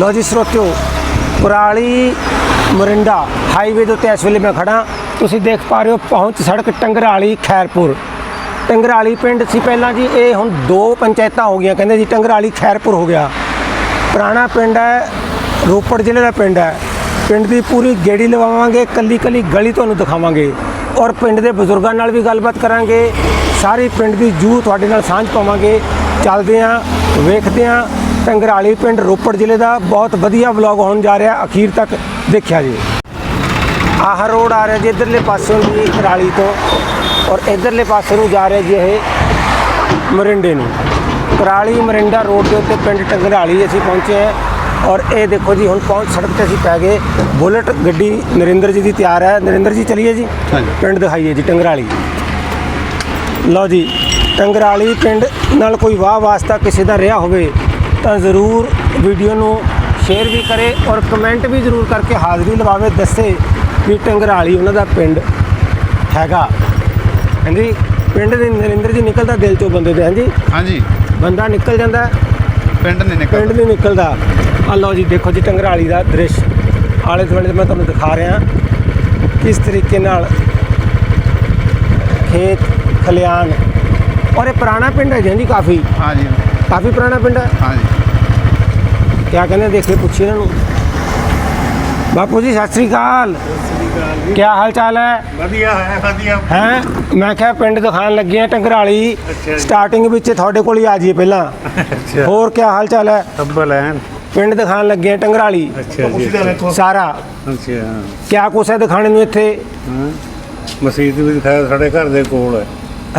ਲੋ ਜੀ ਸਰੋਤਿਓ ਕੁਰਾਲੀ ਮੋਰਿੰਡਾ ਹਾਈਵੇ ਦੇ ਉੱਤੇ ਇਸ ਵੇਲੇ ਮੈਂ ਖੜਾ ਤੁਸੀਂ ਦੇਖ ਪਾ ਰਹੇ ਹੋ, ਪਹੁੰਚ ਸੜਕ ਟੰਗਰਾਲੀ, ਖੈਰਪੁਰ। ਟੰਗਰਾਲੀ ਪਿੰਡ ਸੀ ਪਹਿਲਾਂ ਜੀ, ਇਹ ਹੁਣ ਦੋ ਪੰਚਾਇਤਾਂ ਹੋ ਗਈਆਂ, ਕਹਿੰਦੇ ਜੀ ਟੰਗਰਾਲੀ ਖੈਰਪੁਰ ਹੋ ਗਿਆ। ਪੁਰਾਣਾ ਪਿੰਡ ਹੈ, ਰੋਪੜ ਜ਼ਿਲ੍ਹੇ ਦਾ ਪਿੰਡ ਹੈ। ਪਿੰਡ ਦੀ ਪੂਰੀ ਗੇੜੀ ਲਵਾਵਾਂਗੇ ਕੱਲੀ ਕੱਲੀ ਗਲੀ ਤੁਹਾਨੂੰ ਦਿਖਾਵਾਂਗੇ। ਔਰ ਪਿੰਡ ਦੇ ਬਜ਼ੁਰਗਾਂ ਨਾਲ ਵੀ ਗੱਲਬਾਤ ਕਰਾਂਗੇ। ਸਾਰੀ ਪਿੰਡ ਦੀ ਜੂ ਤੁਹਾਡੇ ਨਾਲ ਸਾਂਝ ਪਾਵਾਂਗੇ। ਚੱਲਦੇ ਆਂ ਵੇਖਦੇ ਆਂ ਟੰਗਰਾਲੀ ਪਿੰਡ ਰੋਪੜ ਜ਼ਿਲ੍ਹੇ ਦਾ ਬਹੁਤ ਵਧੀਆ ਵਲੌਗ ਹੋਣ ਜਾ ਰਿਹਾ ਅਖੀਰ ਤੱਕ ਦੇਖਿਆ ਜੀ ਆਹ ਰੋਡ ਆ ਰਿਹਾ ਜੀ ਇਧਰਲੇ ਪਾਸੋਂ ਜੀ ਕਰਾਲੀ ਤੋਂ ਔਰ ਇਧਰਲੇ ਪਾਸੇ ਨੂੰ ਜਾ ਰਿਹਾ ਜੀ ਇਹ ਮਰਿੰਡੇ ਨੂੰ। ਕਰਾਲੀ ਮਰਿੰਡਾ ਰੋਡ ਦੇ ਉੱਤੇ ਪਿੰਡ ਟੰਗਰਾਲੀ ਅਸੀਂ ਪਹੁੰਚੇ ਹਾਂ ਔਰ ਇਹ ਦੇਖੋ ਜੀ ਹੁਣ ਪਹੁੰਚ ਸੜਕ ਤੇ ਅਸੀਂ ਪੈ ਗਏ। ਬੁਲਟ ਗੱਡੀ ਨਰਿੰਦਰ ਜੀ ਦੀ ਤਿਆਰ ਹੈ। ਨਰਿੰਦਰ ਜੀ ਚਲਿਏ ਜੀ। ਪਿੰਡ ਦਿਖਾਈਏ ਜੀ ਟੰਗਰਾਲੀ। ਲਓ ਜੀ ਟੰਗਰਾਲੀ ਪਿੰਡ ਨਾਲ ਕੋਈ ਵਾਹ ਵਾਸਤਾ ਕਿਸੇ ਦਾ ਰਿਹਾ ਹੋਵੇ ਤਾਂ ਜ਼ਰੂਰ ਵੀਡੀਓ ਨੂੰ ਸ਼ੇਅਰ ਵੀ ਕਰੇ ਔਰ ਕਮੈਂਟ ਵੀ ਜ਼ਰੂਰ ਕਰਕੇ ਹਾਜ਼ਰੀ ਲਵਾਵੇ ਦੱਸੇ ਵੀ ਟੰਗਰਾਲੀ ਉਹਨਾਂ ਦਾ ਪਿੰਡ ਹੈਗਾ। ਹਾਂਜੀ ਪਿੰਡ ਦੇ ਨਰਿੰਦਰ ਜੀ ਨਿਕਲਦਾ ਦਿਲ ਚੋਂ ਬੰਦੇ ਦੇ ਹਾਂਜੀ? ਹਾਂਜੀ। ਬੰਦਾ ਨਿਕਲ ਜਾਂਦਾ। ਪਿੰਡ ਨਹੀਂ ਪਿੰਡ ਨਿਕਲਦਾ ਨਹੀਂ ਨਿਕਲਦਾ। ਆ ਲਓ ਜੀ ਦੇਖੋ ਜੀ ਟੰਗਰਾਲੀ ਦਾ ਦ੍ਰਿਸ਼। ਆਲੇ ਦੁਆਲੇ ਮੈਂ ਤੁਹਾਨੂੰ ਦਿਖਾ ਰਿਹਾ। ਕਿਸ ਤਰੀਕੇ ਨਾਲ ਖੇਤ ਖਲਿਆਣ। ਔਰ ਇਹ ਪੁਰਾਣਾ ਪਿੰਡ ਹੈ ਜੀ ਕਾਫੀ? ਹਾਂਜੀ। ਕਾਫੀ ਪੁਰਾਣਾ ਪਿੰਡ ਹੈ। ਹਾਂਜੀ। ਕਿਆ ਕਹਿੰਦੇ ਦੇਖੇ ਪੁੱਛੀ ਇਹਨਾਂ ਨੂੰ। ਬਾਪੂ ਜੀ ਸਤਿ ਸ੍ਰੀ ਅਕਾਲ। ਕੀ ਹਾਲ ਚਾਲ ਹੈ? ਵਧੀਆ ਹੈ ਵਧੀਆ। ਹੈ? ਮੈਂ ਕਿਹਾ ਪਿੰਡ ਦਿਖਾਣ ਲੱਗੇ ਆ ਟੰਗਰਾਲੀ। ਜੀ। ਸਟਾਰਟਿੰਗ ਵਿੱਚ ਤੁਹਾਡੇ ਕੋਲ ਹੀ ਆ ਜਾਈਏ ਪਹਿਲਾਂ। ਅੱਛਾ। ਹੋਰ ਕੀ ਹਾਲ ਚਾਲ ਹੈ? ਅੱਬਲ ਹੈ ਪਿੰਡ ਦਿਖਾਣ ਲੱਗੇ ਆ ਟੰਗਰਾਲੀ। ਅੱਛਾ ਜੀ ਸਾਰਾ। ਅੱਛਾ। ਕਿਆ ਕੁਛ ਹੈ ਦਿਖਾਣੇ ਨੂੰ ਇੱਥੇ? ਹਾਂ? ਮਸਜਿਦ ਵੀ ਦਿਖਾਇਆ ਸਾਡੇ ਘਰ ਦੇ ਕੋਲ ਹੈ।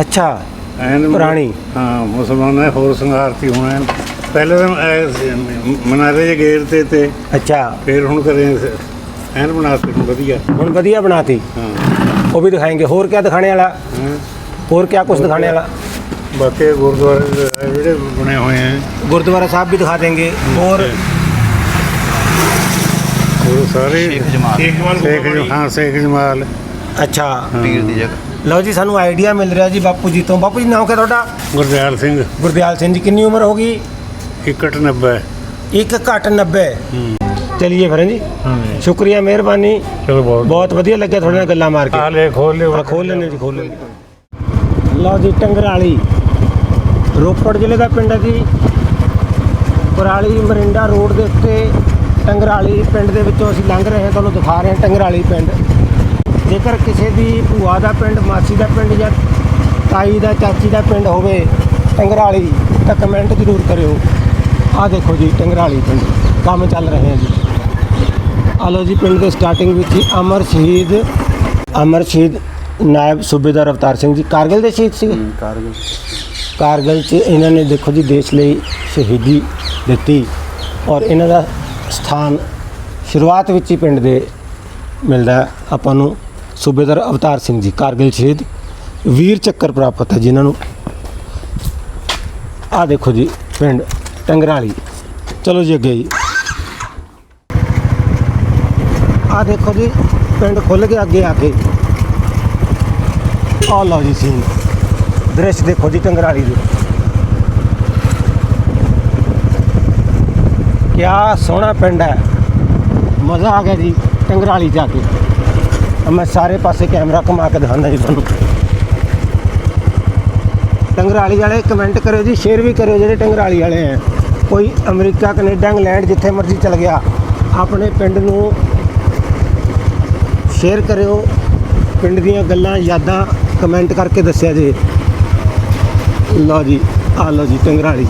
ਅੱਛਾ। ਐਨ ਪੁਰਾਣੀ। ਹਾਂ ਮੁਸਲਮਾਨਾਂ ਨੇ ਹੋਰ ਸੰਘਾਰਤੀ ਹੋਣਾ ਐਨ। ਪਹਿਲੇ ਤਾਂ ਐ ਮਨਾਰੇ ਜੇ ਗੇਰ ਤੇ ਤੇ ਅੱਛਾ। ਫਿਰ ਹੁਣ ਕਰੇ ਐਨ ਬਣਾਤੇ ਨੂੰ ਵਧੀਆ। ਹੁਣ ਵਧੀਆ ਬਣਾਤੀ? ਹਾਂ। ਉਹ ਵੀ ਦਿਖਾਏਂਗੇ। ਹੋਰ ਕਿਆ ਦਿਖਾਣੇ ਵਾਲਾ? ਹੋਰ ਕਿਆ ਕੁਝ ਦਿਖਾਣੇ ਵਾਲਾ? ਬਾਕੀ ਗੁਰਦੁਆਰੇ ਜਿਹੜੇ ਬਣੇ ਹੋਏ ਐ। ਗੁਰਦੁਆਰਾ ਸਾਹਿਬ ਵੀ ਦਿਖਾ ਦੇਂਗੇ। ਹੋਰ? ਸਾਰੇ ਸ਼ੇਖ ਜਮਾਲ। ਸ਼ੇਖ ਜਮਾਲ ਅੱਛਾ। ਪੀਰ ਦੀ ਜਗ੍ਹਾ। ਲਓ ਜੀ ਸਾਨੂੰ ਆਈਡੀਆ ਮਿਲ ਰਿਹਾ ਜੀ ਬਾਪੂ ਜੀ ਤੋਂ। ਬਾਪੂ ਜੀ ਨਾਮ ਕਿਆ ਤੁਹਾਡਾ? ਗੁਰਦਿਆਲ ਸਿੰਘ। ਗੁਰਦਿਆਲ ਸਿੰਘ ਜੀ ਕਿੰਨੀ ਉਮਰ ਹੋ ਗਈ? 190 ਇੱਕ ਘੱਟ 90 ਚਲਿਏ ਫਿਰ ਜੀ ਹਾਂ ਸ਼ੁਕਰੀਆ ਮਿਹਰਬਾਨੀ। ਬਹੁਤ ਵਧੀਆ। ਲੱਗਿਆ ਤੁਹਾਡੇ ਨਾਲ ਗੱਲਾਂ ਮਾਰ ਕੇ। ਆ ਲੈ ਖੋਲ ਲਿਓ। ਖੋਲ ਲੈਣੇ ਜੀ ਖੋਲ ਲੈਣੇ ਲਓ ਜੀ ਟੰਗਰਾਲੀ। ਰੋਪੜ ਜ਼ਿਲ੍ਹੇ ਦਾ ਪਿੰਡ ਹੈ ਜੀ। ਕੁਰਾਲੀ ਮਰਿੰਡਾ ਰੋਡ ਦੇ ਉੱਤੇ ਟੰਗਰਾਲੀ ਪਿੰਡ ਦੇ ਵਿੱਚੋਂ ਅਸੀਂ ਲੰਘ ਰਹੇ ਹਾਂ। ਤੁਹਾਨੂੰ ਦਿਖਾ ਰਹੇ ਹਾਂ ਟੰਗਰਾਲੀ ਪਿੰਡ। ਜੇਕਰ ਕਿਸੇ ਦੀ ਭੂਆ ਦਾ ਪਿੰਡ ਮਾਸੀ ਦਾ ਪਿੰਡ ਜਾਂ ਤਾਈ ਦਾ ਚਾਚੀ ਦਾ ਪਿੰਡ ਹੋਵੇ ਟੰਗਰਾਲੀ ਤਾਂ ਕਮੈਂਟ ਜ਼ਰੂਰ ਕਰਿਓ। ਆਹ ਦੇਖੋ ਜੀ ਟੰਗਰਾਲੀ ਪਿੰਡ। ਕੰਮ ਚੱਲ ਰਹੇ ਹੈ ਜੀ। ਆ ਲਓ ਜੀ ਪਿੰਡ ਦੇ ਸਟਾਰਟਿੰਗ ਵਿੱਚ ਹੀ ਅਮਰ ਸ਼ਹੀਦ ਅਮਰ ਸ਼ਹੀਦ ਨਾਇਬ ਸੂਬੇਦਾਰ ਅਵਤਾਰ ਸਿੰਘ ਜੀ। ਕਾਰਗਿਲ ਦੇ ਸ਼ਹੀਦ ਸੀਗੇ? ਕਾਰਗਲ। ਕਾਰਗਿਲ 'ਚ ਇਹਨਾਂ ਨੇ ਦੇਖੋ ਜੀ ਦੇਸ਼ ਲਈ ਸ਼ਹੀਦੀ ਦਿੱਤੀ। ਔਰ ਇਹਨਾਂ ਦਾ ਸਥਾਨ ਸ਼ੁਰੂਆਤ ਵਿੱਚ ਹੀ ਪਿੰਡ ਦੇ ਮਿਲਦਾ ਆਪਾਂ ਨੂੰ ਸੂਬੇਦਾਰ ਅਵਤਾਰ ਸਿੰਘ ਜੀ, ਕਾਰਗਿਲ ਸ਼ਹੀਦ, ਵੀਰ ਚੱਕਰ ਪ੍ਰਾਪਤ ਹੈ ਜਿਨ੍ਹਾਂ ਨੂੰ ਆ ਦੇਖੋ ਜੀ, ਪਿੰਡ ਟੰਗਰਾਲੀ। ਚਲੋ ਜੀ ਅੱਗੇ ਜੀ। ਆ ਦੇਖੋ ਜੀ, ਪਿੰਡ ਖੁੱਲ ਕੇ ਅੱਗੇ ਆ ਕੇ। ਆ ਲਓ ਜੀ ਸੀਨ ਦ੍ਰਿਸ਼ ਦੇਖੋ ਜੀ ਟੰਗਰਾਲੀ ਦੇ। ਕਿਆ ਸੋਹਣਾ ਪਿੰਡ ਹੈ। ਮਜ਼ਾ ਆ ਗਿਆ ਜੀ ਟੰਗਰਾਲੀ ਜਾ ਕੇ। ਮੈਂ ਸਾਰੇ ਪਾਸੇ ਕੈਮਰਾ ਘੁਮਾ ਕੇ ਦਿਖਾਉਂਦਾ ਜੀ ਤੁਹਾਨੂੰ। ਟੰਗਰਾਲੀ ਵਾਲੇ ਕਮੈਂਟ ਕਰਿਓ ਜੀ, ਸ਼ੇਅਰ ਵੀ ਕਰਿਓ ਜਿਹੜੇ ਟੰਗਰਾਲੀ ਵਾਲੇ ਆ। ਕੋਈ ਅਮਰੀਕਾ, ਕੈਨੇਡਾ, ਇੰਗਲੈਂਡ ਜਿੱਥੇ ਮਰਜ਼ੀ ਚਲ ਗਿਆ, ਆਪਣੇ ਪਿੰਡ ਨੂੰ ਸ਼ੇਅਰ ਕਰਿਓ। ਪਿੰਡ ਦੀਆਂ ਗੱਲਾਂ, ਯਾਦਾਂ ਕਮੈਂਟ ਕਰਕੇ ਦੱਸਿਆ ਜੇ। ਲਓ ਜੀ, ਆ ਲਓ ਜੀ ਟੰਗਰਾਲੀ।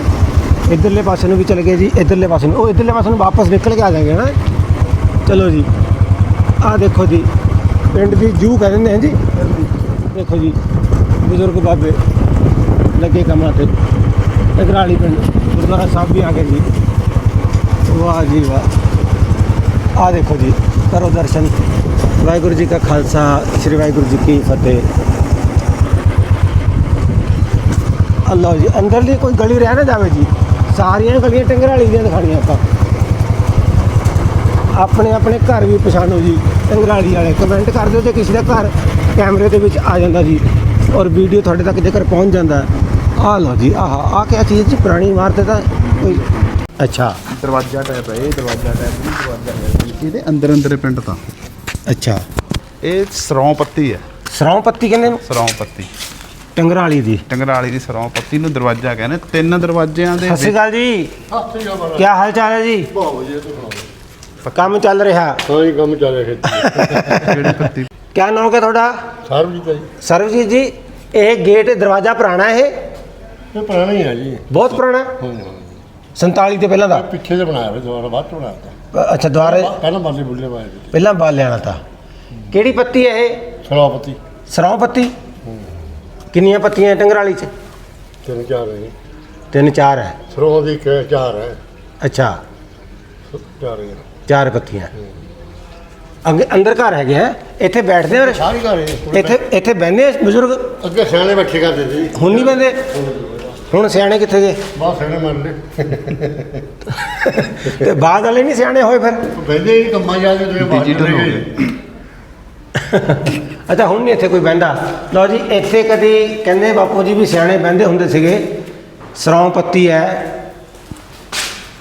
ਇਧਰਲੇ ਪਾਸੇ ਨੂੰ ਵੀ ਚਲੇ ਗਏ ਜੀ, ਇਧਰਲੇ ਪਾਸੇ ਨੂੰ। ਉਹ ਇਧਰਲੇ ਪਾਸੇ ਨੂੰ ਵਾਪਸ ਨਿਕਲ ਕੇ ਆ ਜਾਗੇ ਨਾ। ਚਲੋ ਜੀ, ਆ ਦੇਖੋ ਜੀ। ਪਿੰਡ ਦੀ ਜੂ ਕਹਿ ਦਿੰਦੇ ਹਾਂ ਜੀ। ਦੇਖੋ ਜੀ, ਬਜ਼ੁਰਗ ਬਾਬੇ ਲੱਗੇ ਕੰਮਾਂ ਤੇ। ਟੰਗਰਾਲੀ ਪਿੰਡ, ਗੁਰਦੁਆਰਾ ਸਾਹਿਬ ਵੀ ਆ ਗਏ ਜੀ। ਵਾਹ ਜੀ ਵਾਹ। ਆ ਦੇਖੋ ਜੀ, ਕਰੋ ਦਰਸ਼ਨ। ਵਾਹਿਗੁਰੂ ਜੀ ਕਾ ਖਾਲਸਾ, ਸ੍ਰੀ ਵਾਹਿਗੁਰੂ ਜੀ ਕੀ ਫਤਿਹ। ਅੱਲਾਹ ਜੀ, ਅੰਦਰਲੀ ਕੋਈ ਗਲੀ ਰਹਿ ਨਾ ਜਾਵੇ ਜੀ। ਸਾਰੀਆਂ ਗਲੀਆਂ ਟੰਗਰਾਲੀ ਦੀਆਂ ਦਿਖਾਣੀਆਂ ਆਪਾਂ। ਆਪਣੇ ਆਪਣੇ ਘਰ ਵੀ ਪਛਾਣੋ ਜੀ। ਟੰਗਰਾਲੀ ਵਾਲੇ ਕਮੈਂਟ ਕਰ ਦਿਓ ਜੇ ਕਿਸੇ ਦਾ ਘਰ ਕੈਮਰੇ ਦੇ ਵਿੱਚ ਆ ਜਾਂਦਾ ਜੀ ਔਰ ਵੀਡੀਓ ਤੁਹਾਡੇ ਤੱਕ ਜੇਕਰ ਪਹੁੰਚ ਜਾਂਦਾ ਆਹ ਲਓ ਜੀ ਆਹ ਆ ਕਿਆ ਚੀਜ਼ ਜੀ ਪੁਰਾਣੀ ਇਮਾਰਤ ਤਾਂ ਕੋਈ ਅੱਛਾ। ਦਰਵਾਜ਼ਾ ਟਾਈਪ ਹੈ ਇਹ ਦਰਵਾਜ਼ਾ ਟਾਈਪ ਨਹੀਂ ਦਰਵਾਜ਼ਾ ਹੈ ਇਹਦੇ ਅੰਦਰ ਅੰਦਰ ਪਿੰਡ ਤਾਂ। ਅੱਛਾ। ਇਹ ਸਰੋਂ ਪੱਤੀ ਹੈ। ਸਰੋਂ ਪੱਤੀ ਕਹਿੰਦੇ ਨੂੰ ਸਰੋਂ ਪੱਤੀ। ਟੰਗਰਾਲੀ ਦੀ। ਟੰਗਰਾਲੀ ਦੀ ਸਰੋਂ ਪੱਤੀ ਨੂੰ ਦਰਵਾਜ਼ਾ ਕਹਿੰਦੇ ਤਿੰਨ ਦਰਵਾਜ਼ਿਆਂ ਦੇ ਸਤਿ ਸ਼੍ਰੀ ਅਕਾਲ ਜੀ। ਕੀ ਹਾਲ ਚਾਲ ਹੈ ਜੀ? ਕੰਮ ਚੱਲ ਰਿਹਾ। ਹਾਂ ਜੀ ਕੰਮ ਚੱਲ ਰਿਹਾ ਖੇਤੀ ਕਿਹੜੀ ਪੱਤੀ ਕੀ ਨਾਮ ਹੈ ਤੁਹਾਡਾ? ਸਰਬਜੀਤ ਹੈ ਜੀ। ਸਰਵਜੀਤ ਜੀ ਇਹ ਗੇਟ ਦਰਵਾਜ਼ਾ ਪੁਰਾਣਾ ਹੈ ਇਹ? ਇਹ ਪੁਰਾਣਾ ਹੀ ਹੈ ਜੀ। ਬਹੁਤ ਪੁਰਾਣਾ? ਹਾਂ ਹਾਂ 47 ਤੇ ਪਹਿਲਾਂ ਦਾ? ਪਿੱਛੇ ਤੇ ਬਣਾਇਆ ਹੋਇਆ ਦੁਬਾਰਾ ਬਾਅਦ ਚ ਬਣਾਇਆ ਤਾ। ਅੱਛਾ ਦੁਆਰੇ ਪਹਿਲਾਂ ਬਾਲੇ ਬੁੱਲੇ ਪਾਏ ਜੀ ਪਹਿਲਾਂ ਬਾਲ ਲੈਣਾ ਤਾਂ। ਕਿਹੜੀ ਪੱਤੀ ਹੈ ਇਹ? ਸਰੋਂ ਪੱਤੀ? ਕਿੰਨੀਆਂ ਪੱਤੀਆਂ ਟੰਗਰਾਲੀ ਚ? ਤਿੰਨ ਚਾਰ ਹੈ ਜੀ ਤਿੰਨ ਚਾਰ ਹੈ। ਸਰੋਂ ਦੀ ਚਾਰ ਹੈ। ਅੱਛਾ। ਚਾਰ ਹੈ ਚਾਰ ਪੱਤੀਆਂ ਅੱਗੇ ਅੰਦਰ ਘਰ ਹੈਗੇ ਹੈ ਇੱਥੇ ਬੈਠਦੇ ਹੋ ਸਾਰੀ ਘਰ ਹੈ ਇੱਥੇ ਇੱਥੇ ਬਹਿੰਦੇ ਆ ਬਜ਼ੁਰਗ। ਅੱਗੇ ਸਿਆਣੇ ਬੈਠੇ ਕਰਦੇ ਸੀ। ਹੁਣ ਨਹੀਂ ਬਹਿੰਦੇ। ਹੁਣ ਸਿਆਣੇ ਕਿੱਥੇ ਗਏ? ਬਹੁਤ ਸਿਆਣੇ ਮਰਨੇ ਤੇ ਬਾਅਦ ਵਾਲੇ ਨਹੀਂ ਸਿਆਣੇ ਹੋਏ ਫਿਰ? ਬੈਠੇ ਹੀ ਕੰਮਾਂ ਜਾ ਕੇ ਤੁਸੀਂ ਬਾਹਰ Digital ਚਲੇ ਹੋ ਗਏ। ਅੱਛਾ ਹੁਣ ਨਹੀਂ ਇੱਥੇ ਕੋਈ ਬਹਿੰਦਾ। ਲਓ ਜੀ ਇੱਥੇ ਕਦੀ ਕਹਿੰਦੇ ਬਾਪੂ ਜੀ ਵੀ ਸਿਆਣੇ ਬਹਿੰਦੇ ਹੁੰਦੇ ਸੀਗੇ। ਸਰੋਂ ਪੱਤੀ ਹੈ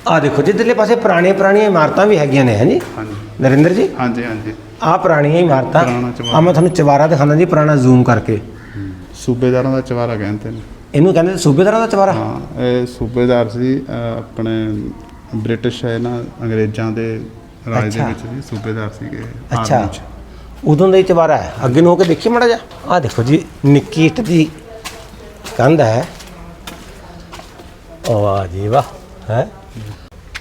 ਆ ਦੇਖੋ ਜਿੱਧਰਲੇ ਪਾਸੇ ਪੁਰਾਣੀਆਂ ਪੁਰਾਣੀਆਂ ਇਮਾਰਤਾਂ ਵੀ ਹੈਗੀਆਂ ਨੇ ਹਾਂਜੀ ਹਾਂਜੀ। ਨਰਿੰਦਰ ਜੀ? ਹਾਂਜੀ ਹਾਂਜੀ। ਆਹ ਪੁਰਾਣੀਆਂ ਇਮਾਰਤਾਂ ਪੁਰਾਣਾ ਚੁਬਾਰਾ। ਆ ਮੈਂ ਤੁਹਾਨੂੰ ਚਵਾਰਾ ਦਿਖਾਉਂਦਾ ਜੀ ਪੁਰਾਣਾ ਜ਼ੂਮ ਕਰਕੇ। ਸੂਬੇਦਾਰਾਂ ਦਾ ਚਵਾਰਾ ਕਹਿੰਦੇ ਨੇ। ਇਹਨੂੰ ਕਹਿੰਦੇ ਸੂਬੇਦਾਰਾਂ ਦਾ ਚਵਾਰਾ? ਹਾਂ ਇਹ ਸੂਬੇਦਾਰ ਸੀ ਅਹ, ਆਪਣੇ ਬ੍ਰਿਟਿਸ਼ ਹੈ ਨਾ ਅੰਗਰੇਜ਼ਾਂ ਦੇ ਰਾਜ ਦੇ ਅੱਛਾ। ਵਿੱਚ ਵੀ ਸੂਬੇਦਾਰ ਸੀਗੇ ਅੱਛਾ। army 'ਚ। ਉਦੋਂ ਦਾ ਹੀ ਚਵਾਰਾ ਹੈ। ਅੱਗੇ ਨੂੰ ਹੋ ਕੇ ਦੇਖੀ ਮੜਾ ਜਾ ਆ ਦੇਖੋ ਜੀ ਨਿੱਕੀ ਇੱਟ ਦੀ ਕੰਧ ਹੈ। ਵਾਹ ਜੀ ਵਾਹ ਹੈ?